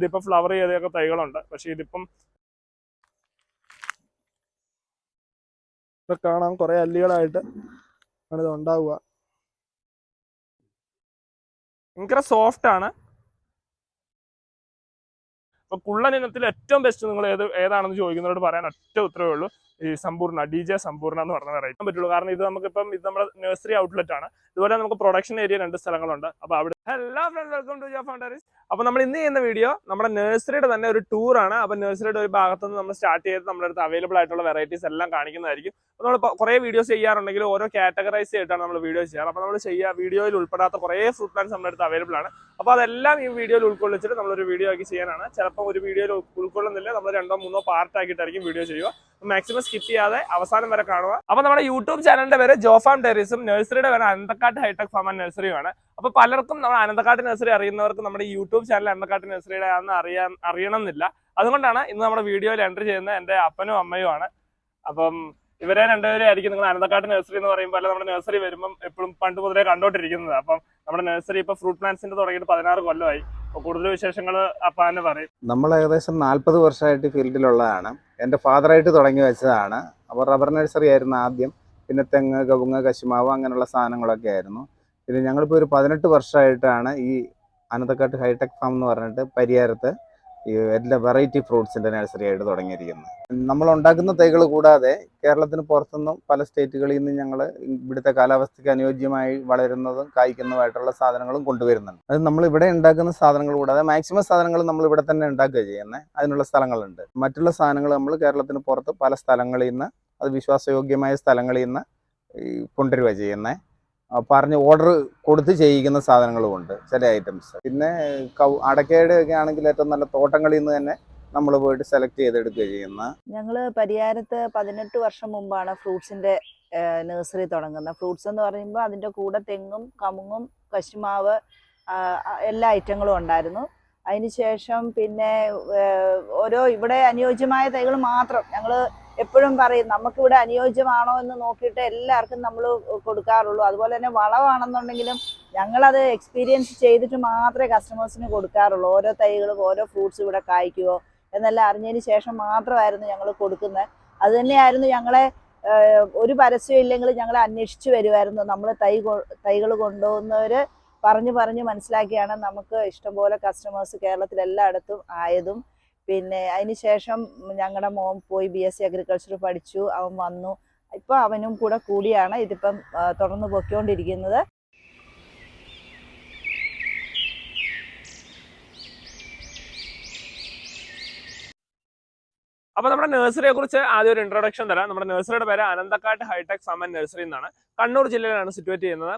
ഇതിപ്പോ ഫ്ലവർ ചെയ്തൊക്കെ തൈകളുണ്ട്. പക്ഷെ ഇതിപ്പം ഇപ്പൊ കാണാം കുറെ അല്ലികളായിട്ട് ആണ് ഇത് ഉണ്ടാവുക. ഭയങ്കര സോഫ്റ്റ് ആണ്. അപ്പൊ കുള്ളൻ ഇനത്തിൽ ഏറ്റവും ബെസ്റ്റ് നിങ്ങൾ ഏത് ഏതാണെന്ന് ചോദിക്കുന്നവരോട് പറയാൻ ഒറ്റ ഉത്തരവേ ഉള്ളൂ. ഈ സമ്പൂർണ ഡി ജെ സമ്പൂർണ എന്ന് പറഞ്ഞ വെറൈറ്റി പറ്റുള്ളൂ. കാരണം ഇത് നമുക്കിപ്പം ഇത് നമ്മുടെ നഴ്സറി ഔട്ട്ലെറ്റ് ആണ്. ഇതുപോലെ നമുക്ക് പ്രൊഡക്ഷൻ ഏരിയ രണ്ട് സ്ഥലങ്ങളുണ്ട്. അപ്പൊ അവിടെ hello friends welcome to Jo foundries അപ്പൊ നമ്മൾ ഇന്ന് ചെയ്യുന്ന വീഡിയോ നമ്മുടെ നഴ്സറിയുടെ തന്നെ ഒരു ടൂർ ആണ്. അപ്പൊ നഴ്സറിയുടെ ഒരു ഭാഗത്ത് നിന്ന് നമ്മൾ സ്റ്റാർട്ട് ചെയ്ത് നമ്മുടെ അടുത്ത് അവൈലബിൾ ആയിട്ടുള്ള വെറൈറ്റീസ് എല്ലാം കാണിക്കുന്നതായിരിക്കും. അപ്പൊ നമ്മൾ കുറെ വീഡിയോസ് ചെയ്യാറുണ്ടെങ്കിൽ ഓരോ കാറ്റഗറൈസ് ചെയ്തിട്ടാണ് നമ്മൾ വീഡിയോ ചെയ്യാറ് അപ്പൊ നമ്മൾ ചെയ്യുക വീഡിയോയിൽ ഉൾപ്പെടാത്ത കുറേ ഫ്രൂട്ട് പ്ലാൻസ് നമ്മുടെ അടുത്ത് അവൈലബിൾ ആണ്. അപ്പൊ അതെല്ലാം ഈ വീഡിയോയിൽ ഉൾക്കൊള്ളിച്ചിട്ട് നമ്മളൊരു വീഡിയോ ആക്കി ചെയ്യാനാണ്. ചിലപ്പോൾ ഒരു വീഡിയോയിൽ ഉൾക്കൊള്ളുന്നില്ല. നമ്മൾ രണ്ടോ മൂന്നോ പാർട്ട് ആക്കിയിട്ടായിരിക്കും വീഡിയോ ചെയ്യുക. മാക്സിമം സ്കിപ്പ് ചെയ്യാതെ അവസാനം വരെ കാണുക. അപ്പൊ നമ്മുടെ യൂട്യൂബ് ചാനലിന്റെ പേര് ജോഫാം ടെറീസും നഴ്സറിയുടെ പേര് Ananthakkad hi tech farm and നഴ്സറിയുമാണ് അപ്പൊ പലർക്കും നമ്മൾ അനന്തക്കാട്ട് നഴ്സറി അറിയുന്നവർക്ക് നമ്മുടെ യൂട്യൂബ് ചാനൽ അനന്തക്കാട്ട് നഴ്സറിയുടെ ആണെന്ന് അറിയാൻ അറിയണമെന്നില്ല. അതുകൊണ്ടാണ് ഇന്ന് നമ്മുടെ വീഡിയോയിൽ എൻട്രി ചെയ്യുന്നത് എന്റെ അപ്പനും അമ്മയുമാണ്. അപ്പം ഇവരെ രണ്ടുപേരും ആയിരിക്കും നിങ്ങൾ അനന്തക്കാട്ട് നഴ്സറി എന്ന് പറയുമ്പോൾ നമ്മുടെ നഴ്സറി വരുമ്പം എപ്പോഴും പണ്ട് മുതലേ കണ്ടോണ്ടിരിക്കുന്നത്. അപ്പം നമ്മുടെ നഴ്സറി ഇപ്പൊ ഫ്രൂട്ട് പ്ലാന്റ്സിന്റെ തുടങ്ങിയിട്ട് പതിനാറ് കൊല്ലമായി. കൂടുതൽ വിശേഷങ്ങൾ അപ്പാന്ന് പറയും. നമ്മൾ ഏകദേശം നാൽപ്പത് വർഷമായിട്ട് ഫീൽഡിലുള്ളതാണ്. എന്റെ ഫാദറായിട്ട് തുടങ്ങി വെച്ചതാണ്. അപ്പോൾ റബ്ബർ നഴ്സറി ആയിരുന്നു ആദ്യം. പിന്നെ തെങ്ങ് കവുങ്ങ് കശുമാവ് അങ്ങനെയുള്ള സാധനങ്ങളൊക്കെ ആയിരുന്നു. പിന്നെ ഞങ്ങളിപ്പോൾ ഒരു പതിനെട്ട് വർഷമായിട്ടാണ് ഈ അനന്തക്കാട്ട് ഹൈടെക് ഫാം എന്ന് പറഞ്ഞിട്ട് പരിയാരത്ത് ഈ എല്ലാ വെറൈറ്റി ഫ്രൂട്ട്സിന്റെ നഴ്സറി ആയിട്ട് തുടങ്ങിയിരിക്കുന്നത് നമ്മൾ ഉണ്ടാക്കുന്ന തൈകൾ കൂടാതെ കേരളത്തിന് പുറത്തുനിന്നും പല സ്റ്റേറ്റുകളിൽ നിന്നും ഞങ്ങൾ ഇവിടുത്തെ കാലാവസ്ഥയ്ക്ക് അനുയോജ്യമായി വളരുന്നതും കായ്ക്കുന്നതുമായിട്ടുള്ള സാധനങ്ങളും കൊണ്ടുവരുന്നുണ്ട്. അത് നമ്മൾ ഇവിടെ ഉണ്ടാക്കുന്ന സാധനങ്ങൾ കൂടാതെ മാക്സിമം സാധനങ്ങൾ നമ്മൾ ഇവിടെ തന്നെ ഉണ്ടാക്കുക ചെയ്യുന്നത് അതിനുള്ള സ്ഥലങ്ങളുണ്ട്. മറ്റുള്ള സാധനങ്ങൾ നമ്മൾ കേരളത്തിന് പുറത്ത് പല സ്ഥലങ്ങളിൽ നിന്ന് അത് വിശ്വാസയോഗ്യമായ സ്ഥലങ്ങളിൽ നിന്ന് കൊണ്ടുവരിക ചെയ്യുന്നത് പറഞ്ഞ് ഓർഡർ കൊടുത്ത് ചെയ്യിക്കുന്ന സാധനങ്ങളുമുണ്ട്. ചില ഐറ്റംസ് പിന്നെ കൗ അടക്കയുടെ ഒക്കെ ആണെങ്കിൽ ഏറ്റവും നല്ല തോട്ടങ്ങളിൽ നിന്ന് തന്നെ നമ്മൾ പോയിട്ട് സെലക്ട് ചെയ്തെടുക്കുക ചെയ്യുന്ന. ഞങ്ങൾ പരിയാരത്ത് പതിനെട്ട് വർഷം മുമ്പാണ് ഫ്രൂട്ട്സിന്റെ നഴ്സറി തുടങ്ങുന്നത്. ഫ്രൂട്ട്സ് എന്ന് പറയുമ്പോൾ അതിന്റെ കൂടെ തെങ്ങും കമുങ്ങും കശുമാവ് എല്ലാ ഐറ്റങ്ങളും ഉണ്ടായിരുന്നു. അതിനുശേഷം പിന്നെ ഓരോ ഇവിടെ അനുയോജ്യമായ തൈകൾ മാത്രം. ഞങ്ങൾ എപ്പോഴും പറയും നമുക്കിവിടെ അനുയോജ്യമാണോ എന്ന് നോക്കിയിട്ട് എല്ലാവർക്കും നമ്മൾ കൊടുക്കാറുള്ളൂ. അതുപോലെ തന്നെ വളമാണെന്നുണ്ടെങ്കിലും ഞങ്ങളത് എക്സ്പീരിയൻസ് ചെയ്തിട്ട് മാത്രമേ കസ്റ്റമേഴ്സിന് കൊടുക്കാറുള്ളൂ. ഓരോ തൈകളും ഓരോ ഫ്രൂട്ട്സ് ഇവിടെ കായ്ക്കുമോ എന്നെല്ലാം അറിഞ്ഞതിന് ശേഷം മാത്രമായിരുന്നു ഞങ്ങൾ കൊടുക്കുന്നത്. അത് തന്നെയായിരുന്നു ഞങ്ങളെ ഒരു പരസ്യം ഇല്ലെങ്കിൽ ഞങ്ങളെ അന്വേഷിച്ച് വരുമായിരുന്നു. നമ്മൾ തൈ തൈകൾ കൊണ്ടുപോകുന്നവർ പറഞ്ഞു പറഞ്ഞ് മനസ്സിലാക്കിയാണ് നമുക്ക് ഇഷ്ടംപോലെ കസ്റ്റമേഴ്സ് കേരളത്തിൽ എല്ലായിടത്തും ആയതും. പിന്നെ അതിന് ശേഷം ഞങ്ങളുടെ മോൻ പോയി ബി എസ് സി അഗ്രികൾച്ചർ പഠിച്ചു. അവൻ വന്നു. ഇപ്പോൾ അവനും കൂടെ കൂടിയാണ് ഇതിപ്പം തുടർന്ന് പൊയ്ക്കൊണ്ടിരിക്കുന്നത്. അപ്പൊ നമ്മുടെ നഴ്സറിയെ കുറിച്ച് ആദ്യം ഒരു ഇൻട്രൊഡക്ഷൻ തരാം. നമ്മുടെ നഴ്സറിയുടെ പേര് അനന്തക്കാട്ട് ഹൈടെക് സമൻ നഴ്സറി എന്നാണ്. കണ്ണൂർ ജില്ലയിലാണ് സിറ്റുവേറ്റ് ചെയ്യുന്നത്.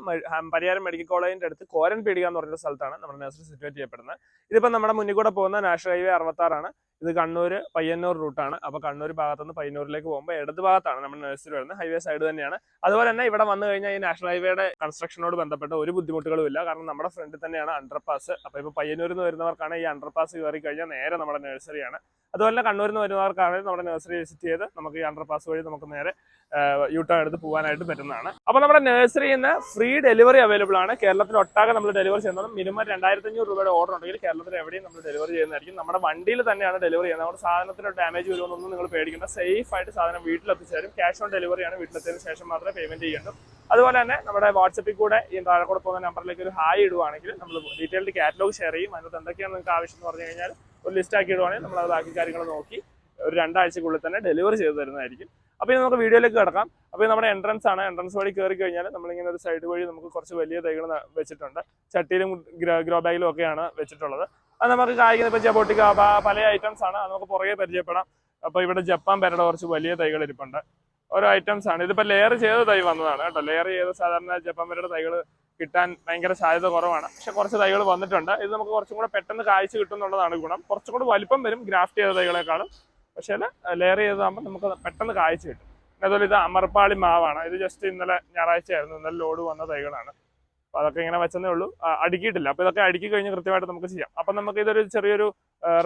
പരിയാരം മെഡിക്കൽ കോളേജിന്റെ അടുത്ത് കോരൻ പീടിക എന്ന് പറഞ്ഞ സ്ഥലത്താണ് നമ്മുടെ നഴ്സറി സിറ്റുവേറ്റ് ചെയ്യപ്പെടുന്നത്. ഇതിപ്പോ നമ്മുടെ മുന്നിൽ കൂടെ പോകുന്ന നാഷണൽ ഹൈവേ അറുപത്താറാണ്. ഇത് കണ്ണൂർ പയ്യന്നൂർ റൂട്ടാണ് അപ്പൊ കണ്ണൂർ ഭാഗത്തുനിന്ന് പയ്യന്നൂരിലേക്ക് പോകുമ്പോൾ ഇടത് ഭാഗത്താണ് നമ്മുടെ നഴ്സറി വരുന്നത്. ഹൈവേ സൈഡ് തന്നെയാണ്. അതുപോലെ തന്നെ ഇവിടെ വന്നു കഴിഞ്ഞാൽ ഈ നാഷണൽ ഹൈവേയുടെ കൺസ്ട്രക്ഷനോട് ബന്ധപ്പെട്ട ഒരു ബുദ്ധിമുട്ടുകളും ഇല്ല. കാരണം നമ്മുടെ ഫ്രണ്ടിൽ തന്നെയാണ് അണ്ടർപാസ് അപ്പൊ ഇപ്പൊ പയ്യന്നൂരിൽ നിന്ന് വരുന്നവർക്കാണ് ഈ അണ്ടർപാസ് കയറി കഴിഞ്ഞാൽ നേരെ നമ്മുടെ നഴ്സറിയാണ് അതുപോലെ തന്നെ കണ്ണൂരിൽ നിന്ന് വരുന്നവർക്കാണെങ്കിൽ നമ്മുടെ നഴ്സറി വിസിറ്റ് ചെയ്ത് നമുക്ക് ഈ അണ്ടർപാസ് വഴി നമുക്ക് നേരെ യു ടേൺ എടുത്ത് പോകാനായിട്ട് പറ്റുന്നതാണ്. അപ്പൊ നമ്മുടെ നഴ്സറിയിൽ നിന്ന് ഫ്രീ ഡെലിവറി അവൈലബിൾ ആണ്. കേരളത്തിൽ ഒട്ടാകെ നമ്മൾ ഡെലിവറി ചെയ്യുന്നത് മിനിമം രണ്ടായിരത്തി അഞ്ഞൂറ് രൂപയുടെ ഓർഡർ ഉണ്ടെങ്കിൽ കേരളത്തിൽ എവിടെയും നമ്മൾ ഡെലിവറി ചെയ്യുന്നതായിരിക്കും. നമ്മുടെ വണ്ടിയിൽ തന്നെയാണ് ഡെലിവറി ചെയ്യുന്നത് നമ്മുടെ സാധനത്തിന് ഡാമേജ് വരുമെന്നൊന്നും നിങ്ങൾ പേടിക്കേണ്ട. സേഫ് ആയിട്ട് സാധനം വീട്ടിലെത്തിച്ചേരും. ക്യാഷ് ഓൺ ഡെലിവറിയാണ് വീട്ടിലെത്തിയതിന് ശേഷം മാത്രമേ പേയ്മെന്റ് ചെയ്യേണ്ടൂ. അതുപോലെ തന്നെ നമ്മുടെ വാട്സപ്പിൽ കൂടെ ഈ താഴെ കൂടെ പോകുന്ന നമ്പറിലേക്ക് ഒരു ഹായ് ഇടുവാണെങ്കിൽ നമ്മൾ ഡീറ്റെയിൽഡ് കാറ്റലോഗ് ഷെയർ ചെയ്യും. അതിനകത്ത് എന്തൊക്കെയാണ് നിങ്ങൾക്ക് ആവശ്യം എന്ന് പറഞ്ഞു കഴിഞ്ഞാൽ ഒരു ലിസ്റ്റ് ആക്കി ഇടുവാണെങ്കിൽ നമ്മൾ അത് ബാക്കി കാര്യങ്ങൾ നോക്കി ഒരു രണ്ടാഴ്ചക്കുള്ളിൽ തന്നെ ഡെലിവറി ചെയ്തു തരുന്നതായിരിക്കും. അപ്പോൾ നമുക്ക് വീഡിയോയിലേക്ക് കിടക്കാം. അപ്പോൾ നമ്മുടെ എൻട്രൻസ് ആണ്. എൻട്രൻസ് വഴി കയറി കഴിഞ്ഞാൽ നമ്മളിങ്ങനെ ഒരു സൈഡ് വഴി നമുക്ക് കുറച്ച് വലിയ തൈകൾ വെച്ചിട്ടുണ്ട്. ചട്ടിയിലും ഗ്രോ ബാഗിലും ഒക്കെയാണ് വെച്ചിട്ടുള്ളത്. അത് നമുക്ക് കായ്ക്കുന്ന ഇപ്പൊ ജബോട്ടിക്ക പല ഐറ്റംസ് ആണ്. നമുക്ക് പുറകെ പരിചയപ്പെടാം. അപ്പൊ ഇവിടെ ജപ്പാൻ പേരുടെ കുറച്ച് വലിയ തൈകൾ ഇരിപ്പുണ്ട്. ഓരോ ഐറ്റംസ് ആണ്. ഇതിപ്പോ ലെയർ ചെയ്ത തൈ വന്നതാണ് കേട്ടോ. ലെയർ ചെയ്ത സാധാരണ ജപ്പാൻ പേരുടെ തൈകൾ കിട്ടാൻ ഭയങ്കര സാധ്യത കുറവാണ്. പക്ഷെ കുറച്ച് തൈകൾ വന്നിട്ടുണ്ട്. ഇത് നമുക്ക് കുറച്ചും കൂടെ പെട്ടെന്ന് കാഴ്ച കിട്ടും എന്നുള്ളതാണ് ഗുണം. കുറച്ചും കൂടെ വലിപ്പം വരും ഗ്രാഫ്റ്റ് ചെയ്ത തൈകളെക്കാളും. പക്ഷേ ലെയർ ചെയ്തതാകുമ്പോൾ നമുക്ക് പെട്ടെന്ന് കാഴ്ച കിട്ടും. അതുപോലെ ഇത് അമർപ്പാളി മാവാണ്. ഇത് ജസ്റ്റ് ഇന്നലെ ഞായറാഴ്ച ആയിരുന്നു ഇന്നലെ ലോഡ് വന്ന തൈകളാണ്. അപ്പൊ അതൊക്കെ ഇങ്ങനെ വെച്ചതേ ഉള്ളൂ. അടുക്കിയിട്ടില്ല. അപ്പൊ ഇതൊക്കെ അടുക്കി കഴിഞ്ഞ് കൃത്യമായിട്ട് നമുക്ക് ചെയ്യാം. അപ്പൊ നമുക്ക് ഇതൊരു ചെറിയൊരു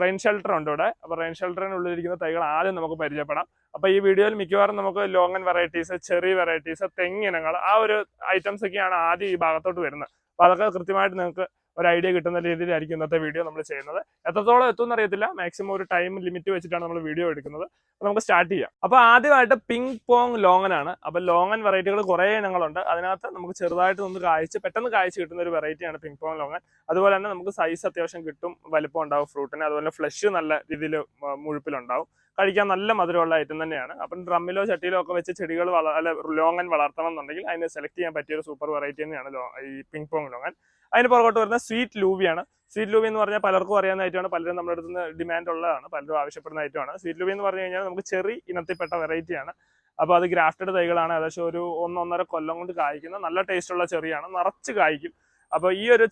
റെയിൻ ഷെൽട്ടർ ഉണ്ട് ഇവിടെ. അപ്പൊ റെയിൻ ഷെൽട്ടറിനുള്ളിലിരിക്കുന്ന തൈകൾ ആദ്യം നമുക്ക് പരിചയപ്പെടാം. അപ്പൊ ഈ വീഡിയോയിൽ മിക്കവാറും നമുക്ക് ലോങ്ങൻ വെറൈറ്റീസ് ചെറിയ വെറൈറ്റീസ് തെങ്ങിനങ്ങൾ ആ ഒരു ഐറ്റംസ് ഒക്കെയാണ് ആദ്യം ഈ ഭാഗത്തോട്ട് വരുന്നത്. അപ്പൊ അതൊക്കെ കൃത്യമായിട്ട് നിങ്ങൾക്ക് ഒരു ഐഡിയ കിട്ടുന്ന രീതിയിലായിരിക്കും ഇന്നത്തെ വീഡിയോ നമ്മൾ ചെയ്യുന്നത്. എത്രത്തോളം എത്തും എന്നറിയത്തില്ല. മാക്സിമം ഒരു ടൈം ലിമിറ്റ് വെച്ചിട്ടാണ് നമ്മൾ വീഡിയോ എടുക്കുന്നത്. നമുക്ക് സ്റ്റാർട്ട് ചെയ്യാം. അപ്പോൾ ആദ്യമായിട്ട് പിങ് പോങ് ലോങ്ങനാണ് അപ്പോൾ ലോങ്ങൻ വെറൈറ്റികൾ കുറേ ഇനങ്ങളുണ്ട്. അതിനകത്ത് നമുക്ക് ചെറുതായിട്ട് ഒന്ന് കായ്ച്ച് പെട്ടെന്ന് കായ്ച്ച് കിട്ടുന്ന ഒരു വെറൈറ്റിയാണ് പിങ് പോങ് ലോങ്ങൻ അതുപോലെ തന്നെ നമുക്ക് സൈസ് അത്യാവശ്യം കിട്ടും. വലിപ്പം ഉണ്ടാവും ഫ്രൂട്ടിന് അതുപോലെ ഫ്ലഷ് നല്ല രീതിയിൽ മുഴുപ്പിലുണ്ടാവും. കഴിക്കാൻ നല്ല മധുരമുള്ള ഐറ്റം തന്നെയാണ്. അപ്പം ഡ്രമ്മിലോ ചട്ടിയിലോ ഒക്കെ വെച്ച് ചെടികൾ വള അല്ല ലോങ്ങൻ വളർത്തണം എന്നുണ്ടെങ്കിൽ അതിനെ സെലക്ട് ചെയ്യാൻ പറ്റിയ ഒരു സൂപ്പർ വെറൈറ്റി തന്നെയാണ് ഈ പിങ് പോങ് ലോങ്ങൻ അതിന് പുറകോട്ട് വരുന്ന സ്വീറ്റ് ലൂവിയാണ്. സ്വീറ്റ് ലൂവി എന്ന് പറഞ്ഞാൽ പലർക്കും അറിയാവുന്ന ഐറ്റമാണ് പലരും നമ്മുടെ അടുത്ത് നിന്ന് ഡിമാൻഡ് ഉള്ളതാണ്. പലരും ആവശ്യപ്പെടുന്ന ഐറ്റമാണ് സ്വീറ്റ് ലൂവി എന്ന് പറഞ്ഞു കഴിഞ്ഞാൽ നമുക്ക് ചെറി ഇനത്തിൽപ്പെട്ട വെറൈറ്റിയാണ് അപ്പോൾ അത് ഗ്രാഫ്റ്റഡ് തൈകളാണ്. ഏകദേശം ഒരു ഒന്നൊന്നര കൊല്ലം കൊണ്ട് കായ്ക്കുന്ന. നല്ല ടേസ്റ്റുള്ള ചെറിയാണ്. നിറച്ച് കായ്ക്കും. അപ്പോൾ ഈ ഒരു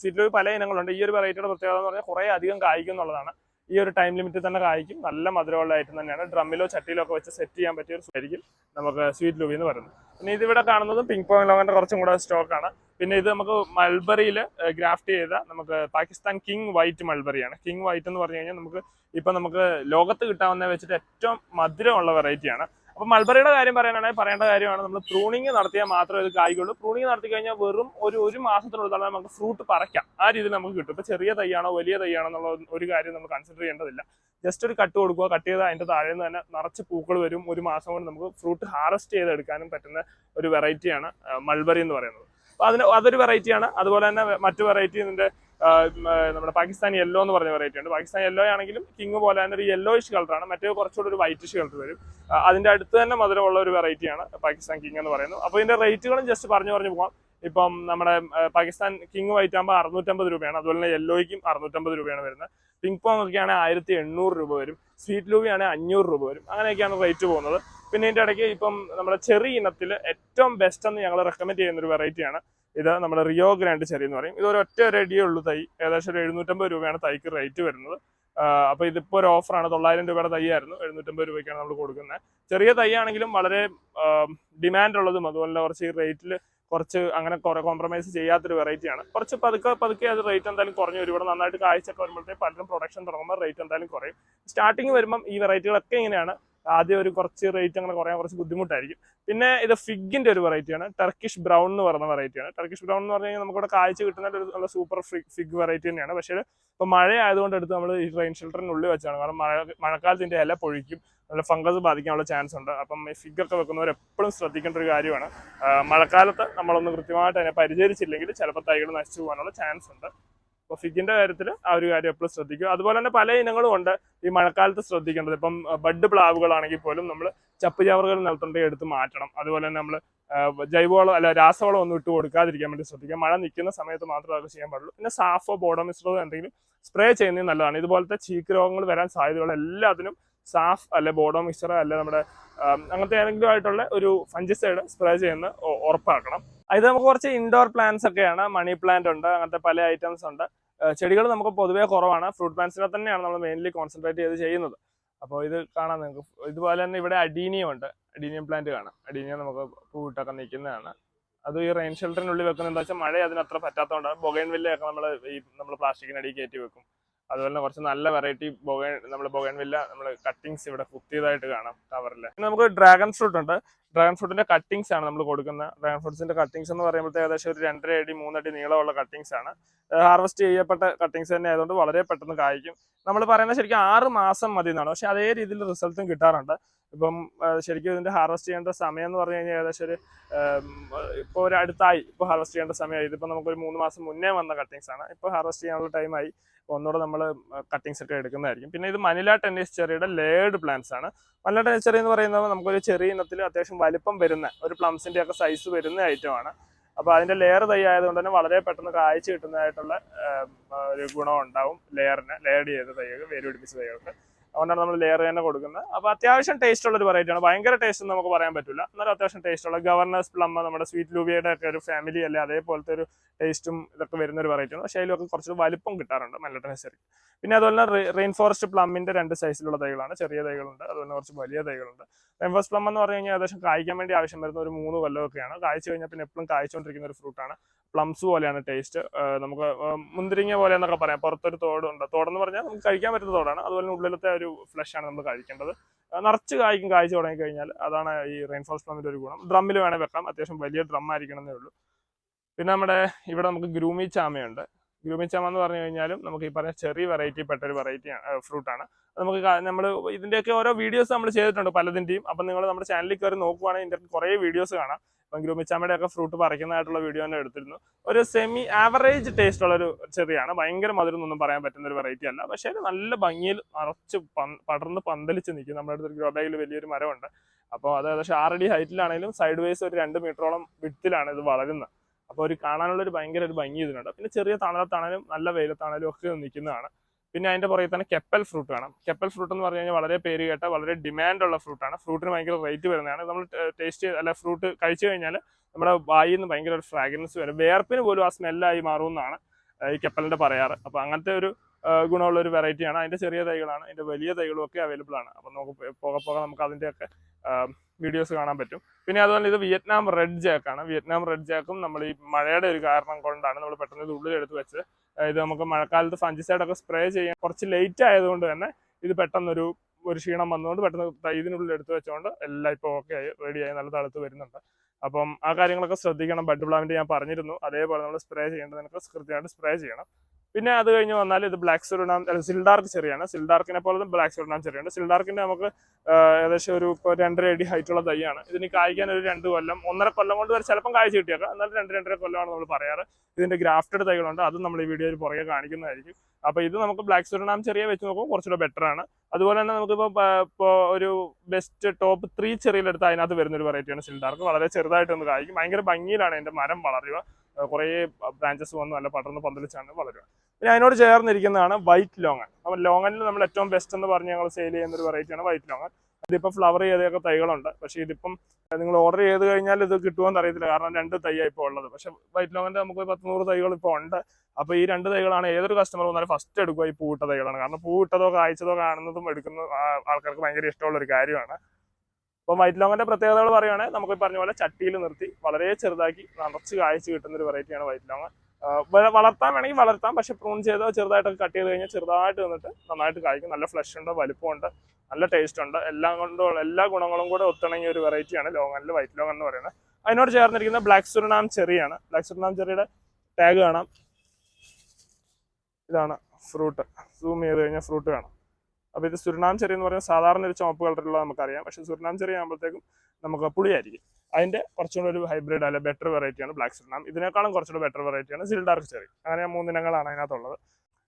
സ്വീറ്റ് ലൂവി പല ഇനങ്ങളുണ്ട്. ഈ ഒരു വെറൈറ്റിയുടെ പ്രത്യേകത എന്ന് പറഞ്ഞാൽ കുറേ അധികം കായ്ക്കും എന്നുള്ളതാണ്. ഈ ഒരു ടൈം ലിമിറ്റിൽ തന്നെ കായ്ക്കും. നല്ല മധുരമുള്ള ഐറ്റം തന്നെയാണ്. ഡ്രമ്മിലോ ചട്ടിയിലോ ഒക്കെ വെച്ച് സെറ്റ് ചെയ്യാൻ പറ്റിയ ഒരു ആയിരിക്കും നമുക്ക് സ്വീറ്റ് ലൂവി എന്ന് പറയുന്നത്. പിന്നെ ഇതിവിടെ കാണുന്നതും പിങ്ക് പോങ് ലോങ്ങിന്റെ കുറച്ചും കൂടെ സ്റ്റോക്കാണ് പിന്നെ ഇത് നമുക്ക് മൾബറിയിൽ ഗ്രാഫ്റ്റ് ചെയ്ത നമുക്ക് പാകിസ്ഥാൻ കിങ് വൈറ്റ് മൾബറിയാണ്. കിങ് വൈറ്റ് എന്ന് പറഞ്ഞു കഴിഞ്ഞാൽ നമുക്ക് ഇപ്പൊ നമുക്ക് ലോകത്ത് കിട്ടാവുന്ന വെച്ചിട്ട് ഏറ്റവും മധുരമുള്ള വെറൈറ്റിയാണ്. അപ്പൊ മൾബറിയുടെ കാര്യം പറയാനാണെങ്കിൽ പറയേണ്ട കാര്യമാണ് നമ്മൾ പ്രൂണിങ് നടത്തിയാൽ മാത്രമേ ഇത് കായ്ക്കുള്ളൂ. പ്രൂണിങ് നടത്തി കഴിഞ്ഞാൽ വെറും ഒരു ഒരു മാസത്തിനുള്ളിൽ നമുക്ക് ഫ്രൂട്ട് പറയ്ക്കാം ആ രീതിയിൽ നമുക്ക് കിട്ടും. ഇപ്പൊ ചെറിയ തൈയാണോ വലിയ തൈയാണോ എന്നുള്ള ഒരു കാര്യം നമ്മൾ കൺസിഡർ ചെയ്യേണ്ടതില്ല. ജസ്റ്റ് ഒരു കട്ട് കൊടുക്കുക കട്ട് ചെയ്ത് അതിന്റെ താഴെ നിന്ന് തന്നെ നിറച്ച് പൂക്കൾ വരും. ഒരു മാസം കൊണ്ട് നമുക്ക് ഫ്രൂട്ട് ഹാർവസ്റ്റ് ചെയ്തെടുക്കാനും പറ്റുന്ന ഒരു വെറൈറ്റിയാണ് മൾബറി എന്ന് പറയുന്നത്. അപ്പൊ അതിന് അതൊരു വെറൈറ്റിയാണ് അതുപോലെ തന്നെ മറ്റു വെറൈറ്റി ആ, നമ്മുടെ പാകിസ്ഥാൻ യെല്ലോ എന്ന് പറഞ്ഞ വെറൈറ്റി ഉണ്ട്. പാകിസ്ഥാൻ യെല്ലോ ആണെങ്കിലും കിങ് പോലെ തന്നെ ഒരു യെല്ലോയിഷ് കളറാണ് മറ്റേ കുറച്ചുകൂടി ഒരു വൈറ്റിഷ് കളർ വരും. അതിന്റെ അടുത്ത് തന്നെ മധുരമുള്ള ഒരു വെറൈറ്റിയാണ് പാകിസ്ഥാൻ കിങ് എന്ന് പറയുന്നത്. അപ്പോൾ ഇതിന്റെ റേറ്റുകളും ജസ്റ്റ് പറഞ്ഞു പറഞ്ഞു പോകാം ഇപ്പം നമ്മുടെ പാകിസ്ഥാൻ കിങ് വൈറ്റ് ആകുമ്പോൾ അറുന്നൂറ്റമ്പത് രൂപയാണ്. അതുപോലെ തന്നെ യെല്ലോയ്ക്കും അറുന്നൂറ്റമ്പത് രൂപയാണ് വരുന്നത്. പിങ്ക് പോങ് ഒക്കെ ആയിരത്തി എണ്ണൂറ് രൂപ വരും. സ്വീറ്റ് ലൂബി ആണെങ്കിൽ അഞ്ഞൂറ് രൂപ വരും. അങ്ങനെയൊക്കെയാണ് റേറ്റ് പോകുന്നത്. പിന്നെ ഇതിന്റെ ഇടയ്ക്ക് ഇപ്പം നമ്മുടെ ചെറി ഇനത്തിൽ ഏറ്റവും ബെസ്റ്റ് എന്ന് ഞങ്ങൾ റെക്കമെൻഡ് ചെയ്യുന്ന ഒരു വെറൈറ്റിയാണ് ഇത് നമ്മുടെ റിയോ ഗ്രാൻഡ് ചെറി എന്ന് പറയും. ഇത് ഒരു ഒറ്റ അടിയേ ഉള്ളൂ തൈ. ഏകദേശം ഒരു എഴുന്നൂറ്റമ്പത് രൂപയാണ് തൈക്ക് റേറ്റ് വരുന്നത്. അപ്പോൾ അപ്പൊ ഇതിപ്പോ ഒരു ഓഫറാണ് തൊള്ളായിരം രൂപയുടെ തൈ ആയിരുന്നു. എഴുന്നൂറ്റമ്പത് രൂപയ്ക്കാണ് നമ്മൾ കൊടുക്കുന്നത്. ചെറിയ തൈ ആണെങ്കിലും വളരെ ഡിമാൻഡ് ഉള്ളതും അതുപോലെ കുറച്ച് റേറ്റിൽ കുറച്ച് അങ്ങനെ കുറെ കോംപ്രമൈസ് ചെയ്യാത്തൊരു വെറൈറ്റിയാണ് കുറച്ച് പതുക്കെ പതുക്കെ അത് റേറ്റ് എന്തായാലും കുറഞ്ഞു വരും. ഇവിടെ നന്നായിട്ട് കാഴ്ചയൊക്കെ വരുമ്പോഴത്തേക്ക് പലരും പ്രൊഡക്ഷൻ തുടങ്ങുമ്പോൾ റേറ്റ് എന്തായാലും കുറയും. സ്റ്റാർട്ടിങ് വരുമ്പം ഈ വെറൈറ്റികളൊക്കെ ഇങ്ങനെയാണ്. ആദ്യം ഒരു കുറച്ച് റേറ്റ് അങ്ങനെ കുറയാൻ കുറച്ച് ബുദ്ധിമുട്ടായിരിക്കും. പിന്നെ ഇത് ഫിഗിന്റെ ഒരു വെറൈറ്റിയാണ് ടർക്കിഷ് ബ്രൗൺ എന്ന് പറയുന്ന വെറൈറ്റിയാണ് ടർക്കിഷ് ബ്രൗൺ എന്ന് പറഞ്ഞു കഴിഞ്ഞാൽ നമുക്കിവിടെ കാഴ്ച കിട്ടുന്ന ഒരു നല്ല സൂപ്പർ ഫിഗ് വെറൈറ്റി തന്നെയാണ്. പക്ഷേ ഇപ്പോൾ മഴ ആയതുകൊണ്ട് എടുത്ത് നമ്മൾ ഈ റെയിൻ ഷെൽട്ടറിനുള്ളിൽ വെച്ചാണ്. കാരണം മഴ മഴക്കാലത്തിന്റെ ഇല പൊഴിക്കും. നല്ല ഫംഗസ് ബാധിക്കാനുള്ള ചാൻസ് ഉണ്ട്. അപ്പം ഈ ഫിഗ് ഒക്കെ വെക്കുന്നവർ എപ്പോഴും ശ്രദ്ധിക്കേണ്ട ഒരു കാര്യമാണ്. മഴക്കാലത്ത് നമ്മളൊന്ന് കൃത്യമായിട്ട് അതിനെ പരിചരിച്ചില്ലെങ്കിൽ ചിലപ്പോൾ തൈകൾ നശിച്ചു പോകാനുള്ള ചാൻസ് ഉണ്ട്. അപ്പോൾ ഫിഗിന്റെ കാര്യത്തിൽ ആ ഒരു കാര്യം എപ്പോഴും ശ്രദ്ധിക്കുക അതുപോലെ തന്നെ പല ഇനങ്ങളും ഉണ്ട് ഈ മഴക്കാലത്ത് ശ്രദ്ധിക്കേണ്ടത്. ഇപ്പം ബഡ് പ്ലാവുകളാണെങ്കിൽ പോലും നമ്മൾ ചപ്പ് ചവറുകൾ നിലത്തുണ്ടെങ്കിൽ എടുത്ത് മാറ്റണം. അതുപോലെ തന്നെ നമ്മൾ ജൈവവളം അല്ല രാസവളം ഒന്നും ഇട്ട് കൊടുക്കാതിരിക്കാൻ വേണ്ടി ശ്രദ്ധിക്കുക. മഴ നിൽക്കുന്ന സമയത്ത് മാത്രമേ അത് ചെയ്യാൻ പാടുള്ളൂ. പിന്നെ സാഫോ ബോഡോ മിശ്രിതോ എന്തെങ്കിലും സ്പ്രേ ചെയ്യുന്നത് നല്ലതാണ്. ഇതുപോലത്തെ ചീക്ക് രോഗങ്ങൾ വരാൻ സാധ്യതകൾ എല്ലാത്തിനും സാഫ് അല്ലെ ബോഡോ മിക്സർ അല്ലെ നമ്മുടെ അങ്ങനത്തെ ഏതെങ്കിലും ആയിട്ടുള്ള ഒരു ഫഞ്ചിസൈഡ് സ്പ്രേ ചെയ്യുന്ന ഉറപ്പാക്കണം. ഇത് നമുക്ക് കുറച്ച് ഇൻഡോർ പ്ലാന്റ്സ് ഒക്കെയാണ്. മണി പ്ലാന്റ് ഉണ്ട് അങ്ങനത്തെ പല ഐറ്റംസ് ഉണ്ട്. ചെടികൾ നമുക്ക് പൊതുവേ കുറവാണ്. ഫ്രൂട്ട് പ്ലാന്റ്സിനെ തന്നെയാണ് നമ്മൾ മെയിൻലി കോൺസെൻട്രേറ്റ് ചെയ്ത് ചെയ്യുന്നത്. അപ്പോൾ ഇത് കാണാൻ നിങ്ങൾക്ക്. ഇതുപോലെ തന്നെ ഇവിടെ അഡീനിയം ഉണ്ട്. അഡീനിയം പ്ലാന്റ് കാണാം. അഡീനിയം നമുക്ക് പൂവിട്ടൊക്കെ നിൽക്കുന്നതാണ്. അത് ഈ റെയിൻ ഷെൽട്ടറിനുള്ളിൽ വെക്കുന്നത് എന്താ വെച്ചാൽ മഴ അതിനത്ര പറ്റാത്തതുകൊണ്ടാണ്. ബൊഗൈൻ വില്ലയൊക്കെ നമ്മൾ ഈ നമ്മൾ പ്ലാസ്റ്റിക്കിനടിയിൽ കയറ്റി വെക്കും. അതുപോലെ കുറച്ച് നല്ല വെറൈറ്റി ബൊഗൻ നമ്മൾ ബൊഗൈൻ വില്ല നമ്മൾ കട്ടിങ്സ് ഇവിടെ കുത്തിയതായിട്ട് കാണാം കവറിൽ നമുക്ക് ഡ്രാഗൺ ഫ്രൂട്ട് ഉണ്ട്. ഡ്രാഗൺ ഫ്രൂട്ടിന്റെ കട്ടിങ്സ് ആണ് നമ്മൾ കൊടുക്കുന്നത്. ഡ്രാഗൺ ഫ്രൂട്ട്സിന്റെ കട്ടിങ്സ് എന്ന് പറയുമ്പോഴത്തെ ഏകദേശം ഒരു രണ്ടര അടി മൂന്നടി നീളമുള്ള കട്ടിങ്സ് ആണ്. ഹാർവെസ്റ്റ് ചെയ്യപ്പെട്ട കട്ടിങ്സ് തന്നെ ആയതുകൊണ്ട് വളരെ പെട്ടെന്ന് കായ്ക്കും. നമ്മൾ പറയുന്നത് ശരിക്കും ആറ് മാസം മതി എന്നാണ് പക്ഷെ അതേ രീതിയിൽ റിസൾട്ടും കിട്ടാറുണ്ട്. ഇപ്പം ശരിക്കും ഇതിന്റെ ഹാർവെസ്റ്റ് ചെയ്യേണ്ട സമയം എന്ന് പറഞ്ഞു കഴിഞ്ഞാൽ ഏകദേശം ഒരു ഇപ്പോൾ ഒരു അടുത്തായി. ഇപ്പോൾ ഹാർവെസ്റ്റ് ചെയ്യേണ്ട സമയമായി ഇതിപ്പോൾ നമുക്കൊരു മൂന്ന് മാസം മുന്നേ വന്ന കട്ടിങ്സ് ആണ്. ഇപ്പോൾ ഹാർവെസ്റ്റ് ചെയ്യാനുള്ള ടൈമായി ഒന്നുകൂടെ നമ്മൾ കട്ടിങ്സ് ഒക്കെ എടുക്കുന്നതായിരിക്കും. പിന്നെ ഇത് മനില ടെന്നീസ് ചെറിയുടെ ലേഡ് പ്ലാന്റ്സ് ആണ്. മനില ടെന്നീസ് ചെറി എന്ന് പറയുന്നത് നമുക്കൊരു ചെറിയ ഇനത്തിൽ അത്യാവശ്യം വലിപ്പം വരുന്ന ഒരു പ്ലംസിന്റെ ഒക്കെ സൈസ് വരുന്ന ഐറ്റമാണ് അപ്പോൾ അതിന്റെ ലെയർ തൈ ആയതുകൊണ്ട് തന്നെ വളരെ പെട്ടെന്ന് കായ്ച്ചു കിട്ടുന്നതായിട്ടുള്ള ഒരു ഗുണം ഉണ്ടാവും ലെയറിന് ലെയർഡ് ചെയ്ത തൈകൾക്ക് വേര് പിടിപ്പിച്ച തൈകൾക്ക്. അതുകൊണ്ടാണ് നമ്മൾ ലെയർ തന്നെ കൊടുക്കുന്നത്. അപ്പോൾ അത്യാവശ്യം ടേസ്റ്റ് ഉള്ള ഒരു വെറൈറ്റി ആണ്. ഭയങ്കര ടേസ്റ്റ് നമുക്ക് പറയാൻ പറ്റില്ല. എന്നാലും അത്യാവശ്യം ടേസ്റ്റ് ഉള്ള ഗവർണേഴ്സ് പ്ലമ്മ നമ്മുടെ സ്വീറ്റ് ലൂബിയുടെ ഒക്കെ ഒരു ഫാമിലി അല്ലെ അതേപോലത്തെ ഒരു ടേസ്റ്റും ഇതൊക്കെ വരുന്ന ഒരു വെറൈറ്റി ആണ്. പക്ഷേ അതിലൊക്കെ കുറച്ച് വലിപ്പം കിട്ടാറുണ്ട് മല്ലട്ടനശ്ശേരി പിന്നെ അതുപോലെ റെയിൻ ഫോറസ്റ്റ് പ്ലമ്മിന്റെ രണ്ട് സൈസിലുള്ള തൈകളാണ്. ചെറിയ തൈകളുണ്ട് അതുപോലെ കുറച്ച് വലിയ തൈകളുണ്ട്. റെയിൻ ഫോറസ്റ്റ് പ്ലം എന്ന് പറഞ്ഞു കഴിഞ്ഞാൽ ഏകദേശം കായ്ക്കാൻ വേണ്ടി ആവശ്യം വരുന്ന ഒരു മൂന്ന് കൊല്ലമൊക്കെയാണ്. കായ്ച്ചു കഴിഞ്ഞാൽ പിന്നെ എപ്പോഴും കായ്ച്ചുകൊണ്ടിരിക്കുന്ന ഒരു ഫ്രൂട്ടാണ് പ്ലംസ് പോലെയാണ് ടേസ്റ്റ് നമുക്ക് മുന്തിരിങ്ങ പോലെ എന്നൊക്കെ പറയാം. പുറത്തൊരു തോടുണ്ട്. തോടെന്ന് പറഞ്ഞാൽ നമുക്ക് കഴിക്കാൻ പറ്റുന്ന തോടാണ്. അതുപോലെ ഉള്ളിലത്തെ ഒരു ഫ്ലഷ് ആണ് നമ്മൾ കഴിക്കേണ്ടത്. നിറച്ച് കായ്ക്കും കായ്ച്ചു തുടങ്ങി കഴിഞ്ഞാൽ അതാണ് ഈ റെയിൻഫോൾസ് ഫോറസ്റ്റ് ഒരു ഗുണം. ഡ്രമ്മിൽ വേണേൽ വെക്കാം. അത്യാവശ്യം വലിയ ഡ്രം ആയിരിക്കണമെന്നേ ഉള്ളൂ. പിന്നെ നമ്മുടെ ഇവിടെ നമുക്ക് ഗ്രൂമി ചാമയുണ്ട്. ഗ്ലൂമിച്ചാമ എന്ന് പറഞ്ഞു കഴിഞ്ഞാലും നമുക്ക് ഈ പറഞ്ഞ ചെറിയ വെറൈറ്റി പെട്ട ഒരു വെറൈറ്റി ഫ്രൂട്ടാണ് നമുക്ക് നമ്മൾ ഇതിന്റെയൊക്കെ ഓരോ വീഡിയോസ് നമ്മൾ ചെയ്തിട്ടുണ്ട് പലതിന്റെയും അപ്പം നിങ്ങൾ നമ്മുടെ ചാനലിൽ കയറി നോക്കുവാണെങ്കിൽ ഇതിന്റെ കുറേ വീഡിയോസ് കാണാം. ഇപ്പം ഗ്ലൂമിച്ചാമയുടെ ഒക്കെ ഫ്രൂട്ട് പറിക്കുന്നതായിട്ടുള്ള വീഡിയോ തന്നെ എടുത്തിരുന്നു. ഒരു സെമി ആവറേജ് ടേസ്റ്റ് ഉള്ള ഒരു ചെറിയാണ്. ഭയങ്കര മധുരം ഒന്നും പറയാൻ പറ്റുന്ന ഒരു വെറൈറ്റി അല്ല. പക്ഷേ നല്ല ഭംഗിയിൽ നിറച്ച് പടർന്ന് പന്തലിച്ച് നിൽക്കും. നമ്മുടെ അടുത്ത് ഗ്രോ ബാഗിൽ വലിയൊരു മരമുണ്ട്. അപ്പോൾ അത് ഏകദേശം ആറടി ഹൈറ്റിലാണെങ്കിലും സൈഡ് വൈസ് ഒരു രണ്ട് മീറ്ററോളം വിട്ടിലാണ് ഇത് വളരുന്നത്. അപ്പോൾ ഒരു കാണാനുള്ള ഒരു ഭയങ്കര ഒരു ഭംഗി ഇതിനുണ്ട് പിന്നെ ചെറിയ തണലത്താണേലും നല്ല വെയിലത്താണേലും ഒക്കെ നിൽക്കുന്നതാണ് പിന്നെ അതിന്റെ പുറകെ തന്നെ കെപ്പൽ ഫ്രൂട്ട് വേണം. കെപ്പൽ ഫ്രൂട്ട് എന്ന് പറഞ്ഞു കഴിഞ്ഞാൽ വളരെ പേര് കേട്ട വളരെ ഡിമാൻഡ് ഉള്ള ഫ്രൂട്ടാണ് ഫ്രൂട്ടിന് ഭയങ്കര റേറ്റ് വരുന്നതാണ്. നമ്മൾ ടേസ്റ്റ് അല്ല ഫ്രൂട്ട് കഴിച്ചു കഴിഞ്ഞാൽ നമ്മുടെ വായിൽ നിന്ന് ഭയങ്കര ഒരു ഫ്രാഗ്രൻസ് വരും. വേർപ്പിന് പോലും ആ സ്മെല്ലായി മാറുമെന്നാണ് ഈ കെപ്പലിന്റെ പറയാറ്. അപ്പോൾ അങ്ങനത്തെ ഒരു ഗുണമുള്ള ഒരു വെറൈറ്റിയാണ്. അതിന്റെ ചെറിയ തൈകളാണ്. അതിന്റെ വലിയ തൈകളും ഒക്കെ അവൈലബിൾ ആണ്. അപ്പോൾ നമുക്ക് പോകെ പോകെ നമുക്ക് അതിന്റെയൊക്കെ വീഡിയോസ് കാണാൻ പറ്റും. പിന്നെ അതുപോലെ ഇത് വിയറ്റ്നാം റെഡ് ജാക്കാണ് വിയറ്റ്നാം റെഡ് ജാക്കും നമ്മൾ ഈ മഴയുടെ ഒരു കാരണം കൊണ്ടാണ് നമ്മൾ പെട്ടെന്ന് ഇത് ഉള്ളിലെടുത്ത് വെച്ച് ഇത് നമുക്ക് മഴക്കാലത്ത് ഫഞ്ചിസൈഡ് ഒക്കെ സ്പ്രേ ചെയ്യാൻ കുറച്ച് ലേറ്റ് ആയതുകൊണ്ട് തന്നെ ഇത് പെട്ടെന്നൊരു ഒരു ക്ഷീണം വന്നുകൊണ്ട് പെട്ടെന്ന് ഇതിനുള്ളിൽ എടുത്ത് വെച്ചുകൊണ്ട് എല്ലാം ഇപ്പോൾ ഓക്കെ ആയി റെഡിയായി നല്ല തളത്ത് വരുന്നുണ്ട്. അപ്പം ആ കാര്യങ്ങളൊക്കെ ശ്രദ്ധിക്കണം. ബഡ് പ്ലാവിന്റെ ഞാൻ പറഞ്ഞിരുന്നു. അതേപോലെ നമ്മൾ സ്പ്രേ ചെയ്യേണ്ടത് നിനക്ക് കൃത്യമായിട്ട് സ്പ്രേ ചെയ്യണം. പിന്നെ അത് കഴിഞ്ഞ് വന്നാൽ ഇത് ബ്ലാക്ക് സുറിനാം സിൽഡാർക്ക് ചെറിയാണ്. സിൽഡാർക്കിനെ പോലെ ബ്ലാക്ക് സുറിനാം ചെറിയുണ്ട്. സിൽഡാർക്കിന്റെ നമുക്ക് ഏകദേശം ഒരു ഇപ്പോൾ രണ്ടര അടി ഹൈറ്റുള്ള തൈയാണ്. ഇതിന് കായ്ക്കാൻ ഒരു രണ്ട് കൊല്ലം ഒന്നര കൊല്ലം കൊണ്ട് വരെ ചിലപ്പം കായ്ച്ച കിട്ടിയേക്കാം എന്നാലും രണ്ട് രണ്ടര കൊല്ലമാണ് നമ്മൾ പറയാറ്. ഇതിന്റെ ഗ്രാഫ്റ്റഡ് തൈകളുണ്ട്. അത് നമ്മൾ ഈ വീഡിയോയിൽ പുറകെ കാണിക്കുന്നതായിരിക്കും. അപ്പൊ ഇത് നമുക്ക് ബ്ലാക്ക് സുറിനാം ചെറിയ വെച്ച് നോക്കുമ്പോൾ കുറച്ചുകൂടെ ബെറ്റർ ആണ്. അതുപോലെ തന്നെ നമുക്കിപ്പോൾ ഇപ്പോൾ ഒരു ബെസ്റ്റ് ടോപ്പ് ത്രീ ചെറിയിലെടുത്ത് അതിനകത്ത് വരുന്ന ഒരു വെറൈറ്റിയാണ് സിൽഡാർക്ക് വളരെ ചെറുതായിട്ടൊന്ന് കായ്ക്കും. ഭയങ്കര ഭംഗിയിലാണ് എന്റെ മരം വളരുക. കുറേ ബ്രാഞ്ചസ് വന്ന് നല്ല പടർന്ന് പന്തലിച്ചാണ് വളരുക. പിന്നെ അതിനോട് ചേർന്നിരിക്കുന്നതാണ് വൈറ്റ് ലോങ്ങൻ അപ്പം ലോങ്ങനിൽ നമ്മൾ ഏറ്റവും ബെസ്റ്റ് എന്ന് പറഞ്ഞ് ഞങ്ങൾ സെയിൽ ചെയ്യുന്ന ഒരു വെറൈറ്റിയാണ് വൈറ്റ് ലോങ്ങൻ ഇതിപ്പോൾ ഫ്ലവർ ചെയ്തൊക്കെ തൈകളുണ്ട്. പക്ഷേ ഇതിപ്പം നിങ്ങൾ ഓർഡർ ചെയ്ത് കഴിഞ്ഞാൽ ഇത് കിട്ടുമെന്ന് അറിയത്തില്ല. കാരണം രണ്ട് തൈയാണ് ഇപ്പോൾ ഉള്ളത്. പക്ഷേ വൈറ്റ് ലോങ്ങന്റെ നമുക്ക് പത്ത് നൂറ് തൈകൾ ഇപ്പോൾ ഉണ്ട്. അപ്പോൾ ഈ രണ്ട് തൈകളാണ് ഏതൊരു കസ്റ്റമർ വന്നാലും ഫസ്റ്റ് എടുക്കുക ഈ പൂവിട്ട തൈകളാണ്. കാരണം പൂവിട്ടതോ കായ്ച്ചതോ കാണുന്നതും എടുക്കുന്ന ആൾക്കാർക്ക് ഭയങ്കര ഇഷ്ടമുള്ള ഒരു കാര്യമാണ്. അപ്പോൾ വൈറ്റ് ലോങ്ങിന്റെ പ്രത്യേകതകൾ പറയുകയാണെങ്കിൽ നമുക്ക് പറഞ്ഞ പോലെ ചട്ടിയിൽ നിർത്തി വളരെ ചെറുതാക്കി നിറച്ച് കായ്ച്ച് കിട്ടുന്ന ഒരു വെറൈറ്റിയാണ് വൈറ്റ് ലോങ് വളർത്താൻ വേണമെങ്കിൽ വളർത്താം പക്ഷെ പ്രൂൺ ചെയ്തോ ചെറുതായിട്ടൊക്കെ കട്ട് ചെയ്ത് കഴിഞ്ഞാൽ ചെറുതായിട്ട് നിന്നിട്ട് നന്നായിട്ട് കായ്ക്കും. നല്ല ഫ്ലഷ് ഉണ്ട്? വലിപ്പമുണ്ട് നല്ല ടേസ്റ്റ് ഉണ്ട്. എല്ലാം കൊണ്ടും എല്ലാ ഗുണങ്ങളും കൂടെ ഒത്തിണങ്ങിയ ഒരു വെറൈറ്റിയാണ് ലോങ്ങനിൽ വൈറ്റ് ലോങ് എന്ന് പറയുന്നത്. അതിനോട് ചേർന്നിരിക്കുന്ന ബ്ലാക്ക് സുരനാം ചെറിയാണ്. ബ്ലാക്ക് സുരനാം ചെറിയുടെ ടാഗ് കാണാം. ഇതാണ് ഫ്രൂട്ട് സൂം ചെയ്ത് കഴിഞ്ഞാൽ ഫ്രൂട്ട് കാണാം. അപ്പോൾ ഇത് സുരനാം ചെറി എന്ന് പറയുന്നത് സാധാരണ ഒരു ചുവപ്പ് കളറിലുള്ള നമുക്കറിയാം. പക്ഷേ സുരനാം ചെറി ആകുമ്പോഴത്തേക്കും നമുക്ക് പുളിയായിരിക്കും. അതിന്റെ കുറച്ചുകൂടെ ഒരു ഹൈബ്രിഡ് അല്ലെ ബെറ്റർ വെറൈറ്റിയാണ് ബ്ലാക്ക് സുരിനാം ഇതിനേക്കാളും കുറച്ചുകൂടെ ബെറ്റർ വെറൈറ്റിയാണ് സിൽഡാർക്ക് ചെറി അങ്ങനെ മൂന്നിനങ്ങളാണ് അതിനകത്തുള്ളത്.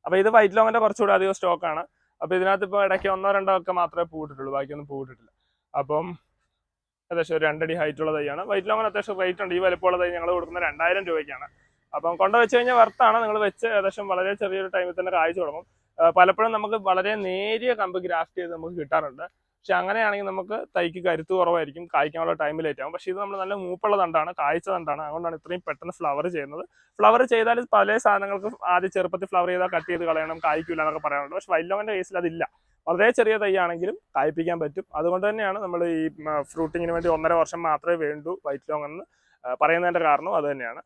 അപ്പോൾ ഇത് വൈറ്റ് ലോങ്ങിന്റെ കുറച്ചുകൂടെ അധികം സ്റ്റോക്കാണ് അപ്പോൾ ഇതിനകത്ത് ഇപ്പോൾ ഇടയ്ക്ക് ഒന്നോ രണ്ടോ ഒക്കെ മാത്രമേ പൂവിട്ടിട്ടുള്ളൂ ബാക്കിയൊന്നും പൂവിട്ടിട്ടില്ല. അപ്പം ഏകദേശം ഒരു രണ്ടടി ഹൈറ്റ് ഉള്ള തൈയാണ്. വൈറ്റ് ലോങ്ങിന് അത്യാവശ്യം റേറ്റ് ഉണ്ട്. ഈ വലുപ്പമുള്ള തൈ ഞങ്ങൾ കൊടുക്കുന്ന രണ്ടായിരം രൂപയ്ക്കാണ്. അപ്പം കൊണ്ട് വെച്ച് കഴിഞ്ഞാൽ വർത്താണ് നിങ്ങൾ വെച്ച് ഏകദേശം വളരെ ചെറിയൊരു ടൈമിൽ തന്നെ കായ്ച്ചു തുടങ്ങും. പലപ്പോഴും നമുക്ക് വളരെ നേരിയ കമ്പ് ഗ്രാഫ്റ്റ് ചെയ്ത് നമുക്ക് കിട്ടാറുണ്ട്. പക്ഷെ അങ്ങനെയാണെങ്കിൽ നമുക്ക് തൈക്ക് കരുത്ത് കുറവായിരിക്കും കായ്ക്കാനുള്ള ടൈം ലേറ്റ് ആവും. പക്ഷേ ഇത് നമ്മൾ നല്ല മൂപ്പുള്ള തണ്ടാണ് കായ്ച്ച തണ്ടാണ്. അതുകൊണ്ടാണ് ഇത്രയും പെട്ടെന്ന് ഫ്ലവർ ചെയ്യുന്നത്. ഫ്ലവർ ചെയ്താൽ പല സാധനങ്ങൾക്ക് ആദ്യം ചെറുപ്പത്തിൽ ഫ്ലവർ ചെയ്താൽ കട്ട് ചെയ്ത് കളയണം കായ്ക്കില്ല എന്നൊക്കെ പറയാറുണ്ട്. പക്ഷെ വൈലോങ്ങിന്റെ കേസിൽ അതില്ല. വളരെ ചെറിയ തൈയാണെങ്കിലും കായ്പ്പിക്കാൻ പറ്റും. അതുകൊണ്ട് തന്നെയാണ് നമ്മൾ ഈ ഫ്രൂട്ടിങ്ങിന് വേണ്ടി ഒന്നര വർഷം മാത്രമേ വേണ്ടൂ വൈറ്റ് ലോങ് എന്ന് പറയുന്നതിന്റെ കാരണവും കാരണം അത് തന്നെയാണ്.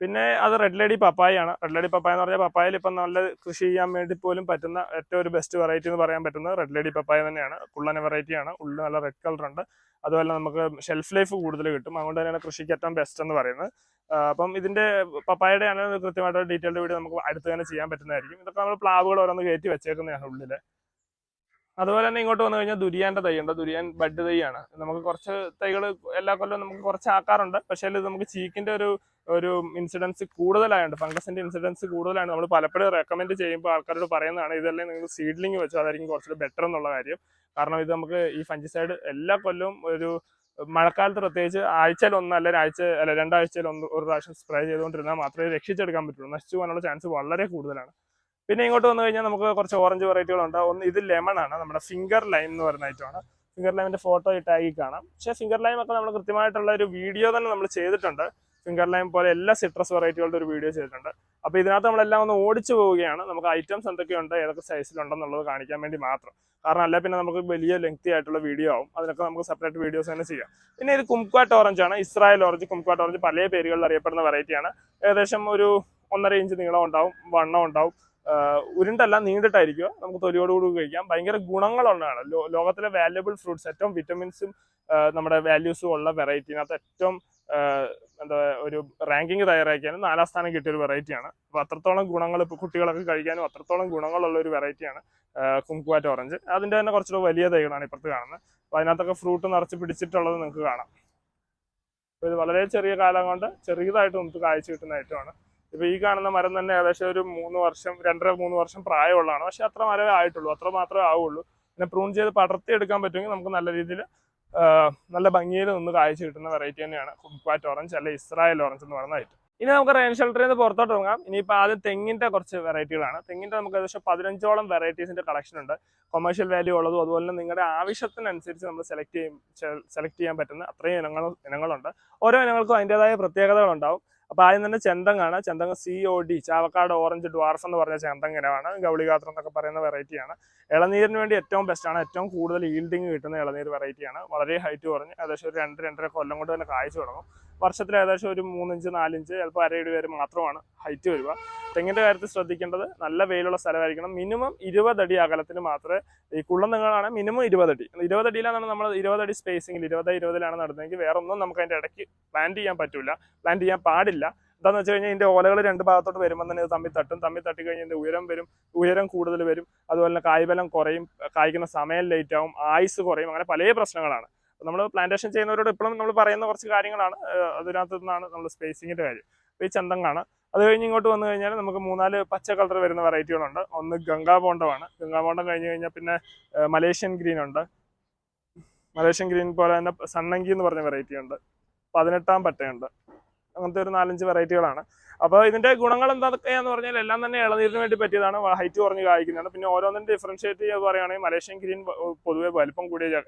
പിന്നെ അത് റെഡ് ലേഡി പപ്പായാണ് റെഡ് ലേഡി പപ്പായ എന്ന് പറഞ്ഞാൽ പപ്പായയിൽ ഇപ്പം നല്ല കൃഷി ചെയ്യാൻ വേണ്ടി പോലും പറ്റുന്ന ഏറ്റവും ഒരു ബെസ്റ്റ് വെറൈറ്റി എന്ന് പറയാൻ പറ്റുന്നത് റെഡ് ലേഡി പപ്പായ തന്നെയാണ്. കുള്ളന വെറൈറ്റിയാണ് ഉള്ളിൽ നല്ല റെഡ് കളർ ഉണ്ട്. അതുപോലെ നമുക്ക് ഷെൽഫ് ലൈഫ് കൂടുതൽ കിട്ടും. അതുകൊണ്ട് തന്നെയാണ് കൃഷിക്ക് ഏറ്റവും ബെസ്റ്റ് എന്ന് പറയുന്നത്. അപ്പം ഇതിന്റെ പപ്പായയുടെ ആണ് കൃത്യമായിട്ട് ഡീറ്റെയിൽഡ് വീഡിയോ നമുക്ക് അടുത്ത് തന്നെ ചെയ്യാൻ പറ്റുന്നതായിരിക്കും. ഇതൊക്കെ നമ്മൾ പ്ലാവുകൾ ഓരോന്ന് കയറ്റി വെച്ചേക്കുന്നതാണ് ഉള്ളിൽ. അതുപോലെ തന്നെ ഇങ്ങോട്ട് വന്നു കഴിഞ്ഞാൽ ദുരിയാന്റെ തൈ ഉണ്ട്. ദുരിയാൻ ബഡ് തൈയാണ്. നമുക്ക് കുറച്ച് തൈകൾ എല്ലാ കൊല്ലവും നമുക്ക് കുറച്ച് ആക്കാറുണ്ട്. പക്ഷേ ഇത് നമുക്ക് ചീക്കിന്റെ ഒരു ഒരു ഇൻസിഡൻസ് കൂടുതലായുണ്ട് ഫംഗസിന്റെ ഇൻസിഡൻസ് കൂടുതലാണ് നമ്മൾ പലപ്പോഴും റെക്കമെൻഡ് ചെയ്യുമ്പോൾ ആൾക്കാരോട് പറയുന്നതാണ് ഇതെല്ലാം നിങ്ങൾ സീഡ്ലിംഗ് വെച്ചാൽ അതായിരിക്കും കുറച്ചുകൂടി ബെറ്റർ എന്നുള്ള കാര്യം. കാരണം ഇത് നമുക്ക് ഈ ഫഞ്ചിസൈഡ് എല്ലാ കൊല്ലവും ഒരു മഴക്കാലത്ത് പ്രത്യേകിച്ച് ആഴ്ചയിൽ ഒന്ന് അല്ലെങ്കിൽ ആഴ്ച അല്ല രണ്ടാഴ്ചയിൽ ഒന്ന് ഒരു പ്രാവശ്യം സ്പ്രേ ചെയ്തുകൊണ്ടിരുന്നാൽ മാത്രമേ രക്ഷിച്ചെടുക്കാൻ പറ്റുള്ളൂ. നശിച്ചു പോകാനുള്ള ചാൻസ് വളരെ കൂടുതലാണ്. പിന്നെ ഇങ്ങോട്ട് വന്നു കഴിഞ്ഞാൽ നമുക്ക് കുറച്ച് ഓറഞ്ച് വെറൈറ്റികളുണ്ട് ഒന്ന് ഇത് ലെമൺ ആണ്. നമ്മുടെ ഫിംഗർ ലൈം എന്ന് പറയുന്ന ഐറ്റമാണ് ഫിംഗർ ലൈമിന്റെ ഫോട്ടോ ടാഗിൽ കാണാം. പക്ഷേ ഫിംഗർ ലൈം ഒക്കെ നമ്മൾ കൃത്യമായിട്ടുള്ള ഒരു വീഡിയോ തന്നെ നമ്മൾ ചെയ്തിട്ടുണ്ട്. ഫിംഗർ ലൈം പോലെ എല്ലാ സിട്രസ് വെറൈറ്റികളുടെ ഒരു വീഡിയോ ചെയ്തിട്ടുണ്ട്. അപ്പോൾ ഇതിനകത്ത് നമ്മളെല്ലാം ഒന്ന് ഓടിച്ചു പോവുകയാണ്. നമുക്ക് ഐറ്റംസ് എന്തൊക്കെയുണ്ട് ഏതൊക്കെ സൈസിലുണ്ടെന്നുള്ളത് കാണിക്കാൻ വേണ്ടി മാത്രം. കാരണം അല്ല പിന്നെ നമുക്ക് വലിയ ലെങ്തി ആയിട്ടുള്ള വീഡിയോ ആവും. അതിനൊക്കെ നമുക്ക് സെപ്പറേറ്റ് വീഡിയോസ് തന്നെ ചെയ്യാം. പിന്നെ ഇത് കുംക്വാട്ട് ഓറഞ്ച് ആണ്. ഇസ്രായേൽ ഓറഞ്ച് കുംക്വാട്ട് ഓറഞ്ച് പല പേരുകളിൽ അറിയപ്പെടുന്ന വെറൈറ്റിയാണ് ഏകദേശം ഒരു ഒന്നര ഇഞ്ച് നീളം ഉണ്ടാവും വണ്ണം ഉണ്ടാവും. ഉരുണ്ടല്ല നീണ്ടിട്ടായിരിക്കുക നമുക്ക് തൊലിയോടുകൂടി കഴിക്കാം. ഭയങ്കര ഗുണങ്ങളുള്ളതാണ് ലോകത്തിലെ വാല്യുബിൾ ഫ്രൂട്ട്സ് ഏറ്റവും വിറ്റമിൻസും നമ്മുടെ വാല്യൂസും ഉള്ള വെറൈറ്റിനകത്ത് ഏറ്റവും എന്താ ഒരു റാങ്കിങ് തയ്യാറാക്കിയാലും നാലാം സ്ഥാനം കിട്ടിയ ഒരു വെറൈറ്റിയാണ് അപ്പോൾ അത്രത്തോളം ഗുണങ്ങൾ ഇപ്പോൾ കുട്ടികളൊക്കെ കഴിക്കാനും അത്രത്തോളം ഗുണങ്ങളുള്ള ഒരു വെറൈറ്റിയാണ് കുങ്കുവാറ്റ് ഓറഞ്ച് അതിന്റെ തന്നെ കുറച്ചുകൂടെ വലിയ തൈകളാണ് ഇപ്പുറത്ത് കാണുന്നത്. അപ്പോൾ അതിനകത്തൊക്കെ ഫ്രൂട്ട് നിറച്ച് പിടിച്ചിട്ടുള്ളത് നിങ്ങൾക്ക് കാണാം. അപ്പോൾ ഇത് വളരെ ചെറിയ കാലം കൊണ്ട് ചെറിയതായിട്ട് നമുക്ക് കാഴ്ച കിട്ടുന്ന ഐറ്റമാണ് ഇപ്പോൾ ഈ കാണുന്ന മരം തന്നെ ഏകദേശം ഒരു മൂന്ന് വർഷം രണ്ടര മൂന്ന് വർഷം പ്രായമുള്ളതാണ്. പക്ഷെ അത്ര മരമേ ആയിട്ടുള്ളൂ അത്ര മാത്രമേ ആവുള്ളൂ. പിന്നെ പ്രൂൺ ചെയ്ത് പടർത്തി എടുക്കാൻ പറ്റുമെങ്കിൽ നമുക്ക് നല്ല രീതിയിൽ നല്ല ഭംഗിയിൽ നിന്ന് കാഴ്ച കിട്ടുന്ന വെറൈറ്റി തന്നെയാണ്. കുംക്വാറ്റ് ഓറഞ്ച് അല്ലെ ഇസ്രായേൽ ഓറഞ്ച് എന്ന് പറയുന്ന ഐറ്റം ഇനി നമുക്ക് റെയിൻ ഷെൽട്ടറിൽ നിന്ന് പുറത്തോട്ട് ഇറങ്ങാം. ഇനിയിപ്പോൾ ആദ്യം തെങ്ങിന്റെ കുറച്ച് വെറൈറ്റികളാണ് തെങ്ങിന്റെ നമുക്ക് ഏകദേശം പതിനഞ്ചോളം വെറൈറ്റീസിന്റെ കളക്ഷൻ ഉണ്ട്. കൊമേഴ്ഷ്യൽ വാല്യൂ ഉള്ളതും അതുപോലെ തന്നെ നിങ്ങളുടെ ആവശ്യത്തിനനുസരിച്ച് നമ്മൾ സെലക്ട് ചെയ്യും സെലക്ട് ചെയ്യാൻ പറ്റുന്ന അത്രയും ഇനങ്ങൾ ഇനങ്ങളുണ്ട്. ഓരോ ഇനങ്ങൾക്കും അതിന്റെതായ പ്രത്യേകതകളുണ്ടാവും അപ്പോൾ ആദ്യം തന്നെ ചെന്തങ്ങാണ് ചെന്തങ്ങ് C O D Chavakkad orange dwarf എന്ന് പറഞ്ഞ ചെന്തങ് ഇനമാണ് ഗൗളിഗാത്രം എന്നൊക്കെ പറയുന്ന വെറൈറ്റിയാണ് ഇളനീരിന് വേണ്ടി ഏറ്റവും ബെസ്റ്റ് ആണ്. ഏറ്റവും കൂടുതൽ ഈൽഡിങ് കിട്ടുന്ന ഇളനീർ വെറൈറ്റിയാണ് വളരെ ഹൈറ്റ് കുറഞ്ഞ് ഏകദേശം ഒരു രണ്ട് രണ്ടര കൊല്ലം കൊണ്ട് തന്നെ കായ്ച്ചു തുടങ്ങും. വർഷത്തിൽ ഏകദേശം ഒരു മൂന്നിഞ്ച് നാലിഞ്ച് ചിലപ്പോൾ അരയിടി വരെ മാത്രമാണ് ഹൈറ്റ് വരിക. തെങ്ങിന്റെ കാര്യത്തിൽ ശ്രദ്ധിക്കേണ്ടത് നല്ല വെയിലുള്ള സ്ഥലമായിരിക്കണം. മിനിമം ഇരുപതടി അകലത്തിന് മാത്രമേ ഈ കുള്ളം തെങ്ങുകളാണ് മിനിമം ഇരുപതടി ഇരുപതടിയിലാണ് നമ്മൾ ഇരുപതടി സ്പേസിങ്ങിൽ ഇരുപത് ഇരുപതിലാണ് നടന്നതെങ്കിൽ വേറെ ഒന്നും നമുക്ക് അതിന്റെ ഇടയ്ക്ക് പ്ലാന്റ് ചെയ്യാൻ പറ്റില്ല പ്ലാന്റ് ചെയ്യാൻ പാടില്ല. എന്താണെന്ന് വെച്ച് കഴിഞ്ഞാൽ ഇതിന്റെ ഓലകൾ രണ്ട് ഭാഗത്തോട്ട് വരുമ്പോൾ തന്നെ ഇത് തമ്മിൽ തട്ടും. തമ്മിൽ തട്ടി കഴിഞ്ഞാൽ ഇതിന്റെ ഉയരം വരും. ഉയരം കൂടുതൽ വരും. അതുപോലെ തന്നെ കായ്ബലം കുറയും. കായ്ക്കുന്ന സമയം ലേറ്റ് ആവും. ആയുസ് കുറയും. അങ്ങനെ പല പ്രശ്നങ്ങളാണ്. നമ്മൾ പ്ലാന്റേഷൻ ചെയ്യുന്നവരോട് ഇപ്പോഴും നമ്മൾ പറയുന്ന കുറച്ച് കാര്യങ്ങളാണ്. അതിനകത്ത് നിന്നാണ് നമ്മൾ സ്പേസിങ്ങിന്റെ കാര്യം. ഈ ചന്തങ്ങാണ്. അത് കഴിഞ്ഞ് ഇങ്ങോട്ട് വന്നു കഴിഞ്ഞാൽ നമുക്ക് മൂന്നാൽ പച്ച കളർ വരുന്ന വെറൈറ്റികളുണ്ട് ഒന്ന് ഗംഗാ ബോണ്ടമാണ് ഗംഗാ ഗംഗാബോണ്ടം കഴിഞ്ഞ് കഴിഞ്ഞാൽ പിന്നെ മലേഷ്യൻ ഗ്രീൻ ഉണ്ട്. മലേഷ്യൻ ഗ്രീൻ പോലെ തന്നെ സണ്ണങ്കി എന്ന് പറഞ്ഞ വെറൈറ്റി ഉണ്ട്. പതിനെട്ടാം പട്ടയുണ്ട്. അങ്ങനത്തെ ഒരു നാലഞ്ച് വെറൈറ്റികളാണ് അപ്പോൾ ഇതിന്റെ ഗുണങ്ങൾ എന്തൊക്കെയാന്ന് പറഞ്ഞാൽ എല്ലാം തന്നെ ഇളനീരിന് വേണ്ടി പറ്റിയതാണ്. ഹൈറ്റ് കുറഞ്ഞ് കായ്ക്കുന്നതാണ്. പിന്നെ ഓരോന്നിന്റെ ഡിഫറൻഷ്യേറ്റ് ചെയ്യുക പറയുകയാണെങ്കിൽ മലേഷ്യൻ ഗ്രീൻ പൊതുവെ വലിപ്പം കൂടിയ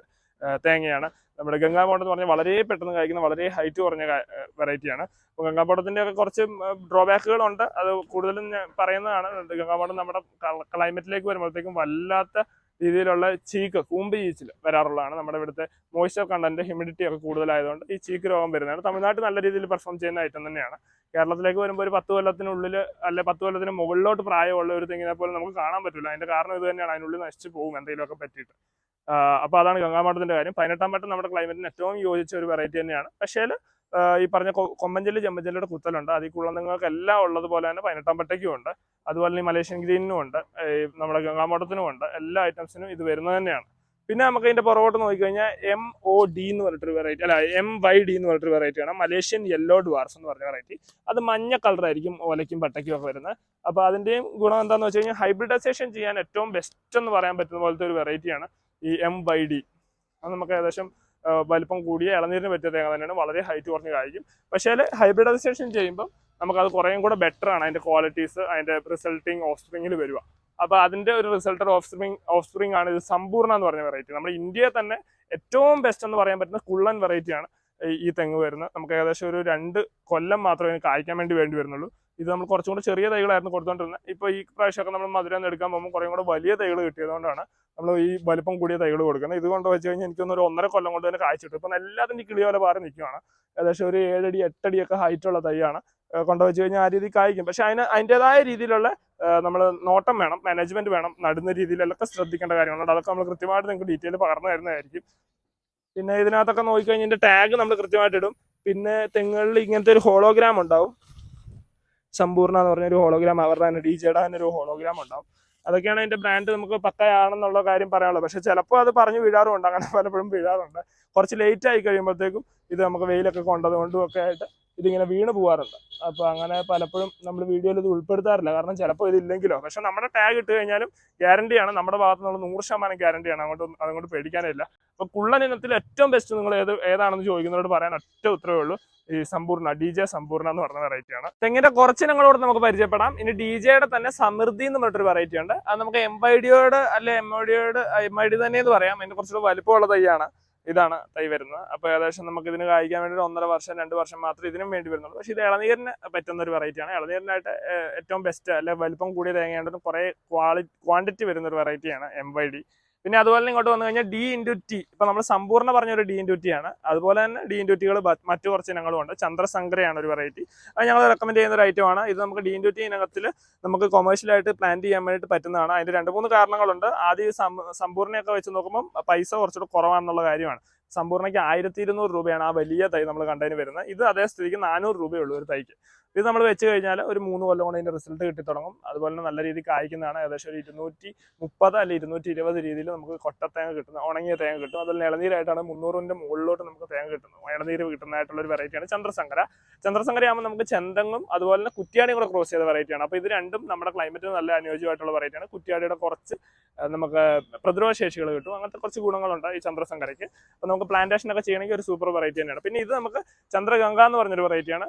തേങ്ങയാണ്. നമ്മുടെ ഗംഗാമോട്ടം എന്ന് പറഞ്ഞാൽ വളരെ പെട്ടെന്ന് കായ്ക്കുന്ന വളരെ ഹൈറ്റ് കുറഞ്ഞ വെറൈറ്റിയാണ് അപ്പോൾ ഗംഗാബോണ്ടത്തിന്റെ ഒക്കെ കുറച്ച് ഡ്രോബാക്കുകളുണ്ട് അത് കൂടുതലും പറയുന്നതാണ് ഗംഗാമോട്ടം നമ്മുടെ ക്ലൈമറ്റിലേക്ക് വരുമ്പോഴത്തേക്കും വല്ലാത്ത രീതിയിലുള്ള ചീക്ക് കൂമ്പ് ചീച്ചിൽ വരാറുള്ളതാണ് നമ്മുടെ ഇവിടുത്തെ മോയ്സ്ചർ കണ്ടന്റ് ഹ്യൂമിഡിറ്റി ഒക്കെ കൂടുതലായതുകൊണ്ട് ഈ ചീക്ക് രോഗം വരുന്നതാണ്. തമിഴ്നാട്ടിൽ നല്ല രീതിയിൽ പെർഫോം ചെയ്യുന്ന ഐറ്റം തന്നെയാണ്. കേരളത്തിലേക്ക് വരുമ്പോൾ ഒരു പത്ത് കൊല്ലത്തിനുള്ളിൽ അല്ലെ പത്ത് കൊല്ലത്തിന് മുകളിലോട്ട് പ്രായമുള്ള ഒരു തെങ്ങിനെ പോലെ നമുക്ക് കാണാൻ പറ്റില്ല. അതിന്റെ കാരണം ഇത് തന്നെയാണ്. അതിനുള്ളിൽ നശിച്ചു പോകും എന്തെങ്കിലുമൊക്കെ പറ്റിയിട്ട്. അപ്പോൾ അതാണ് ഗംഗാമഠത്തിന്റെ കാര്യം. പതിനെട്ടാം പട്ടം നമ്മുടെ ക്ലൈമറ്റിന് ഏറ്റവും യോജിച്ച ഒരു വെറൈറ്റി തന്നെയാണ്. പക്ഷേ ഈ പറഞ്ഞ കൊമ്പഞ്ചെല്ലി ചെമ്പഞ്ചെല്ലിയുടെ കുത്തലുണ്ട്. അതിൽ കുള്ളങ്ങൾക്ക് എല്ലാം ഉള്ളതുപോലെ തന്നെ പതിനെട്ടാം പട്ടയ്ക്കും ഉണ്ട്. അതുപോലെ തന്നെ മലേഷ്യൻ ഗ്രീനിനും ഉണ്ട്. നമ്മുടെ ഗംഗാമോട്ടത്തിനും ഉണ്ട്. എല്ലാ ഐറ്റംസിനും ഇത് വരുന്നത് തന്നെയാണ്. പിന്നെ നമുക്ക് ഇതിന്റെ പുറകോട്ട് നോക്കിക്കഴിഞ്ഞാൽ എം ഒ ഡി എന്ന് പറഞ്ഞിട്ടൊരു വെറൈറ്റി അല്ല എം വൈ ഡി എന്ന് പറഞ്ഞിട്ടൊരു വെറൈറ്റിയാണ് മലേഷ്യൻ യെല്ലോ ഡുവാർസ് എന്ന് പറഞ്ഞ വെറൈറ്റി അത് മഞ്ഞ കളറായിരിക്കും ഓലയ്ക്കും പട്ടയ്ക്കും ഒക്കെ വരുന്നത്. അപ്പോൾ അതിന്റെയും ഗുണം എന്താണെന്ന് വെച്ച് കഴിഞ്ഞാൽ ഹൈബ്രിഡൈസേഷൻ ചെയ്യാൻ ഏറ്റവും ബെസ്റ്റ് എന്ന് പറയാൻ പറ്റുന്ന പോലത്തെ ഒരു വെറൈറ്റിയാണ് ഈ എം വൈ ഡി അത് നമുക്ക് ഏകദേശം വലിപ്പം കൂടിയ ഇളനീരിന് പറ്റിയ തേങ്ങ തന്നെയാണ്. വളരെ ഹൈറ്റ് കുറഞ്ഞ് കായ്ക്കും. പക്ഷേ ഹൈബ്രിഡൈസേഷൻ ചെയ്യുമ്പം നമുക്കത് കുറേയും കൂടെ ബെറ്റർ ആണ്. അതിന്റെ ക്വാളിറ്റീസ് അതിന്റെ റിസൾട്ടിങ് ഓഫ് സ്പ്രിങ്ങിൽ വരിക. അപ്പോൾ അതിന്റെ ഒരു റിസൾട്ടർ ഓഫ് സ്പ്രിങ് ഓഫ് സ്പ്രിങ് ആണ് ഇത് സമ്പൂർണ എന്ന് പറഞ്ഞ വെറൈറ്റി നമ്മുടെ ഇന്ത്യയിൽ തന്നെ ഏറ്റവും ബെസ്റ്റ് എന്ന് പറയാൻ പറ്റുന്ന കുള്ളൻ വെറൈറ്റിയാണ് ഈ- തെങ്ങ് വരുന്നത്. നമുക്ക് ഏകദേശം ഒരു രണ്ട് കൊല്ലം മാത്രമേ കായ്ക്കാൻ വേണ്ടി വേണ്ടി വരുന്നുള്ളൂ. ഇത് നമ്മൾ കുറച്ചും കൂടെ ചെറിയ തൈകളായിരുന്നു കൊടുത്തോണ്ടിരുന്നത് ഇപ്പൊ ഈ പ്രാവശ്യമൊക്കെ നമ്മൾ മധുരം എടുക്കാൻ പോകുമ്പോൾ കുറേ കൂടെ വലിയ തൈകൾ കിട്ടിയതുകൊണ്ടാണ് നമ്മൾ ഈ വലിപ്പം കൂടിയ തൈകൾ കൊടുക്കുന്നത്. ഇതുകൊണ്ട് വെച്ച് കഴിഞ്ഞാൽ എനിക്കൊന്ന് ഒരു ഒന്നര കൊല്ലം കൊണ്ട് തന്നെ കായ്ച്ചിട്ടു. ഇപ്പം എല്ലാത്തിന് കിളി പോലെ പാറി നിൽക്കുകയാണ് ഏകദേശം ഒരു ഏഴടി എട്ടടിയൊക്കെ ഹൈറ്റ് ഉള്ള തൈയാണ്. കൊണ്ടുവച്ച് കഴിഞ്ഞാൽ ആ രീതിയിൽ കായ്ക്കും. പക്ഷെ അതിന് അതിന്റെതായ രീതിയിലുള്ള നമ്മൾ നോട്ടം വേണം മാനേജ്മെന്റ് വേണം നടുന്ന രീതിയിലൊക്കെ ശ്രദ്ധിക്കേണ്ട കാര്യങ്ങളുണ്ട്. അതൊക്കെ നമ്മൾ കൃത്യമായിട്ട് നിങ്ങൾക്ക് ഡീറ്റെയിൽ പറഞ്ഞു തരുന്നതായിരിക്കും. പിന്നെ ഇതിനകത്തൊക്കെ നോക്കിക്കഴിഞ്ഞാൽ ഇതിന്റെ ടാഗ് നമ്മൾ കൃത്യമായിട്ട് ഇടും. പിന്നെ തെങ്ങുകളിൽ ഇങ്ങനത്തെ ഒരു ഹോളോഗ്രാം ഉണ്ടാവും. സമ്പൂർണ എന്ന് പറഞ്ഞൊരു ഹോളോഗ്രാം അവരുടെ തന്നെ ഡി ജെയുടെ തന്നെ ഒരു ഹോളോഗ്രാം ഉണ്ടാവും. അതൊക്കെയാണ് അതിന്റെ ബ്രാൻഡ് നമുക്ക് പക്കയാണെന്നുള്ള കാര്യം പറയാനുള്ളത്. പക്ഷെ ചിലപ്പോൾ അത് പറഞ്ഞു വീഴാറുണ്ട് അങ്ങനെ പലപ്പോഴും വീഴാറുണ്ട്. കുറച്ച് ലേറ്റ് ആയി കഴിയുമ്പോഴത്തേക്കും ഇത് നമുക്ക് വെയിലൊക്കെ കൊണ്ടതുകൊണ്ടും ഒക്കെ ആയിട്ട് ഇതിങ്ങനെ വീണ് പോകാറുണ്ട് അപ്പോൾ അങ്ങനെ പലപ്പോഴും നമ്മൾ വീഡിയോയിൽ ഇത് ഉൾപ്പെടുത്താറില്ല. കാരണം ചിലപ്പോൾ ഇതില്ലെങ്കിലോ പക്ഷെ നമ്മുടെ ടാഗ് ഇട്ട് കഴിഞ്ഞാലും ഗ്യാരണ്ടിയാണ് നമ്മുടെ ഭാഗത്തു നിന്നുള്ള നൂറ് ശതമാനം ഗ്യാരണ്ടിയാണ് അങ്ങോട്ട് അതുകൊണ്ട് പേടിക്കാനില്ല അപ്പോൾ കുള്ളൻ ഇനത്തിൽ ഏറ്റവും ബെസ്റ്റ് നിങ്ങൾ ഏത് ഏതാണെന്ന് ചോദിക്കുന്നവരോട് പറയാൻ ഒറ്റ ഉത്തരവേ ഉള്ളൂ. ഈ സമ്പൂർണ ഡി ജെ സമ്പൂർണ എന്ന് പറഞ്ഞ വെറൈറ്റി ആണ്. തെങ്ങിന്റെ കുറച്ച് ഇനങ്ങളോട് നമുക്ക് പരിചയപ്പെടാം. ഇനി ഡി ജെയുടെ തന്നെ സമൃദ്ധി എന്ന് പറഞ്ഞിട്ടൊരു വെറൈറ്റി ഉണ്ട്. അത് നമുക്ക് എം ഐ ഡിയോട് അല്ലെ എം ഐ ഡിയോട് എം ഐ ഡി തന്നെ എന്ന് പറയാം. അതിന് കുറച്ചുകൂടെ വലിപ്പമുള്ള തൈയാണ്. ഇതാണ് തൈ വരുന്നത്. അപ്പോൾ ഏകദേശം നമുക്ക് ഇതിന് കായ്ക്കാൻ വേണ്ടി ഒന്നര വർഷം രണ്ട് വർഷം മാത്രമേ ഇതിനും വേണ്ടി വരുന്നുള്ളൂ. പക്ഷേ ഇത് ഇളനീരിന് പറ്റുന്ന ഒരു വെറൈറ്റിയാണ് ഇളനീരിനായിട്ട് ഏഹ്, ഏറ്റവും ബെസ്റ്റ് അല്ലെ വലിപ്പം കൂടിയ തേങ്ങയുണ്ടെന്ന് കുറേ ക്വാളി ക്വാണ്ടിറ്റി വരുന്ന ഒരു വെറൈറ്റിയാണ് എം വൈ ഡി പിന്നെ അതുപോലെ ഇങ്ങോട്ട് വന്നു കഴിഞ്ഞാൽ ഡി ഇന്റു ടി ഇപ്പൊ നമ്മൾ സമ്പൂർണ പറഞ്ഞ ഒരു ഡി ഇന്റു ടി ആണ്. അതുപോലെ തന്നെ ഡി ഇന്റു ടികൾ മറ്റു കുറച്ച് ഇനങ്ങളും ഉണ്ട്. ചന്ദ്രസംഗ്രയാണ് ഒരു വെറൈറ്റി അത് ഞങ്ങൾ റെക്കമെൻഡ് ചെയ്യുന്ന ഒരു ഐറ്റം ആണ്. ഇത് നമുക്ക് ഡി ഇന്റു ടി ഇനത്തിൽ നമുക്ക് കൊമേഴ്ഷ്യലായിട്ട് പ്ലാൻ ചെയ്യാൻ വേണ്ടിയിട്ട് പറ്റുന്നതാണ്. അതിന്റെ രണ്ട് മൂന്ന് കാരണങ്ങളുണ്ട്. ആദ്യം സമ്പൂർണയൊക്കെ വെച്ച് നോക്കുമ്പോൾ പൈസ കുറച്ചുകൂടെ കുറവാണെന്നുള്ള കാര്യമാണ്. സമ്പൂർണയ്ക്ക് ആയിരത്തി ഇരുന്നൂറ് രൂപയാണ് ആ വലിയ തൈ നമ്മൾ കണ്ടതിന് വരുന്നത്. ഇത് അതേ സ്ഥിതിക്ക് നാനൂറ് രൂപയേ ഉള്ളൂ ഒരു തൈക്ക്. ഇത് നമ്മൾ വെച്ച് കഴിഞ്ഞാൽ ഒരു മൂന്ന് കൊല്ലം കൊണ്ട് അതിന്റെ റിസൾട്ട് കിട്ടി തുടങ്ങും. അതുപോലെ തന്നെ നല്ല രീതിയിൽ കായ്ക്കുന്നതാണ്. ഏകദേശം ഒരു ഇരുന്നൂറ്റി മുപ്പത് അല്ലെങ്കിൽ ഇരുന്നൂറ്റി ഇരുപത് രീതിയിൽ നമുക്ക് കൊട്ട തേങ്ങ കിട്ടുന്നത് ഉണങ്ങിയ തേങ്ങ കിട്ടും. അതുപോലെ ഇളനീരായിട്ടാണ് മുന്നൂറിന്റെ മുകളിലോട്ട് നമുക്ക് തേങ്ങ കിട്ടുന്നത്. ഇളനീര് കിട്ടുന്നതായിട്ടുള്ള ഒരു വെറൈറ്റിയാണ് ചന്ദ്രസങ്കര ചന്ദ്രസങ്കരയാകുമ്പോൾ നമുക്ക് ചെന്തങ്ങും അതുപോലെ തന്നെ കുറ്റിയാടിയും കൂടെ ക്രോസ് ചെയ്ത വെറൈറ്റിയാണ് അപ്പോൾ ഇത് രണ്ടും നമ്മുടെ ക്ലൈമറ്റിന് നല്ല അനുയോജ്യമായിട്ടുള്ള വെറൈറ്റിയാണ് കുറ്റിയാടിയുടെ കുറച്ച് നമുക്ക് പ്രതിരോധ ശേഷികൾ കിട്ടും. അങ്ങനത്തെ കുറച്ച് ഗുണങ്ങളുണ്ട് ഈ ചന്ദ്രസങ്കരയ്ക്ക് അപ്പോൾ നമുക്ക് പ്ലാന്റേഷൻ ഒക്കെ ചെയ്യണമെങ്കിൽ ഒരു സൂപ്പർ വെറൈറ്റി തന്നെയാണ്. പിന്നെ ഇത് നമുക്ക് ചന്ദ്രഗംഗ എന്ന് പറഞ്ഞൊരു വെറൈറ്റിയാണ്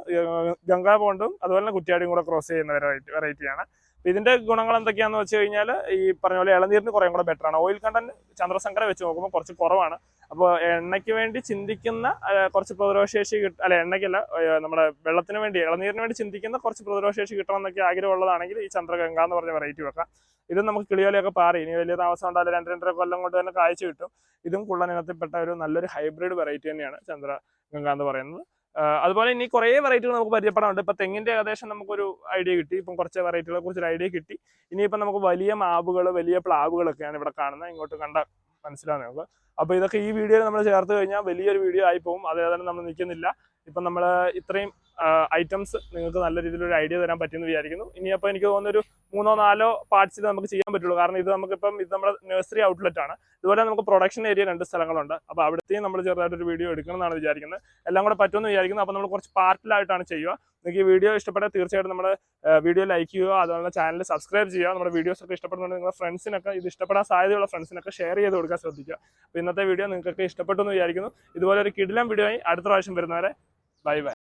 ഗംഗാ ബോണ്ടും അതുപോലെ തന്നെ കുറ്റിയാടിയും കൂടെ ക്രോസ് ചെയ്യുന്ന വെറൈറ്റി വെറൈറ്റിയാണ് ഇതിന്റെ ഗുണങ്ങൾ എന്തൊക്കെയാണെന്ന് വെച്ച് കഴിഞ്ഞാൽ ഈ പറഞ്ഞ പോലെ ഇളനീരിന് കുറേ കൂടെ ബെറ്റർ ആണ്. ഓയിൽ കണ്ടന്റ് ചന്ദ്രശങ്കര വെച്ച് നോക്കുമ്പോൾ കുറച്ച് കുറവാണ്. അപ്പോൾ എണ്ണയ്ക്ക് വേണ്ടി ചിന്തിക്കുന്ന കുറച്ച് പ്രതിരോധശേഷി കിട്ട അല്ല എണ്ണയ്ക്കല്ല നമ്മുടെ വെള്ളത്തിന് വേണ്ടി ഇളനീരിന് വേണ്ടി ചിന്തിക്കുന്ന കുറച്ച് പ്രതിരോധശേഷി കിട്ടണം എന്നൊക്കെ ആഗ്രഹമുള്ളതാണെങ്കിൽ ഈ ചന്ദ്രഗംഗ എന്ന് പറഞ്ഞ വെറൈറ്റി വെക്കാം. ഇത് നമുക്ക് കിളിയോലയൊക്കെ പാറി. ഇനി വലിയ താമസം ഉണ്ടാവില്ല. രണ്ട് രണ്ടര കൊല്ലം കൊണ്ട് തന്നെ കാഴ്ച കിട്ടും. ഇതും കുള്ളനിനത്തിൽപ്പെട്ട ഒരു നല്ലൊരു ഹൈബ്രിഡ് വെറൈറ്റി തന്നെയാണ് ചന്ദ്രഗംഗ എന്ന് പറയുന്നത്. അതുപോലെ ഇനി കുറേ വെറൈറ്റികൾ നമുക്ക് പരിചയപ്പെടാനുണ്ട്. ഇപ്പൊ തെങ്ങിന്റെ ഏകദേശം നമുക്കൊരു ഐഡിയ കിട്ടി. ഇപ്പം കുറച്ച് വെറൈറ്റികളെ കുറിച്ച് ഒരു ഐഡിയ കിട്ടി. ഇനിയിപ്പം നമുക്ക് വലിയ മാവുകൾ വലിയ പ്ലാവുകളൊക്കെയാണ് ഇവിടെ കാണുന്നത്. ഇങ്ങോട്ട് കണ്ട മനസ്സിലാവും നമുക്ക് അപ്പൊ ഇതൊക്കെ ഈ വീഡിയോയിൽ നമ്മൾ ചേർത്ത് കഴിഞ്ഞാൽ വലിയൊരു വീഡിയോ ആയി പോകും അതേ നമ്മൾ നിൽക്കുന്നില്ല. ഇപ്പം നമ്മൾ ഇത്രയും ഐറ്റംസ് നിങ്ങൾക്ക് നല്ല രീതിയിലൊരു ഐഡിയ തരാൻ പറ്റുമെന്ന് വിചാരിക്കുന്നു. ഇനി ഇനിയപ്പോൾ എനിക്ക് തോന്നുന്നൊരു മൂന്നോ നാലോ പാർട്സ് നമുക്ക് ചെയ്യാൻ പറ്റുള്ളൂ. കാരണം ഇത് നമുക്കിപ്പം ഇത് നമ്മുടെ നഴ്സറി ഔട്ട്ലെറ്റ് ആണ്. ഇതുപോലെ നമുക്ക് പ്രൊഡക്ഷൻ ഏരിയ രണ്ട് സ്ഥലങ്ങളുണ്ട്. അപ്പോൾ അവിടുത്തെയും നമ്മൾ ചെറുതായിട്ടൊരു വീഡിയോ എടുക്കണം എന്നാണ് വിചാരിക്കുന്നത്. എല്ലാം കൂടെ പറ്റുമെന്ന് വിചാരിക്കുന്നു. അപ്പോൾ നമ്മൾ കുറച്ച് പാർട്ടിലായിട്ടാണ് ചെയ്യുക. നിങ്ങൾക്ക് ഈ വീഡിയോ ഇഷ്ടപ്പെട്ടാൽ തീർച്ചയായിട്ടും നമ്മുടെ വീഡിയോ ലൈക്ക് ചെയ്യുക. അതുപോലെ ചാനൽ സബ്സ്ക്രൈബ് ചെയ്യുക. നമ്മുടെ വീഡിയോസ് ഒക്കെ ഇഷ്ടപ്പെടുന്നുണ്ടെങ്കിൽ നിങ്ങളുടെ ഫ്രണ്ട്സിനൊക്കെ ഇത് ഇഷ്ടപ്പെടാൻ സാധ്യതയുള്ള ഫ്രണ്ട്സിനൊക്കെ ഷെയർ ചെയ്ത് കൊടുക്കാൻ ശ്രദ്ധിക്കുക. അപ്പോൾ ഇന്നത്തെ വീഡിയോ നിങ്ങൾക്കൊക്കെ ഇഷ്ടപ്പെട്ടു എന്ന് വിചാരിക്കുന്നു. ഇതുപോലെ ഒരു കിടിലം വീഡിയോ ആയി അടുത്ത പ്രാവശ്യം വരുന്നവരെ. Bye bye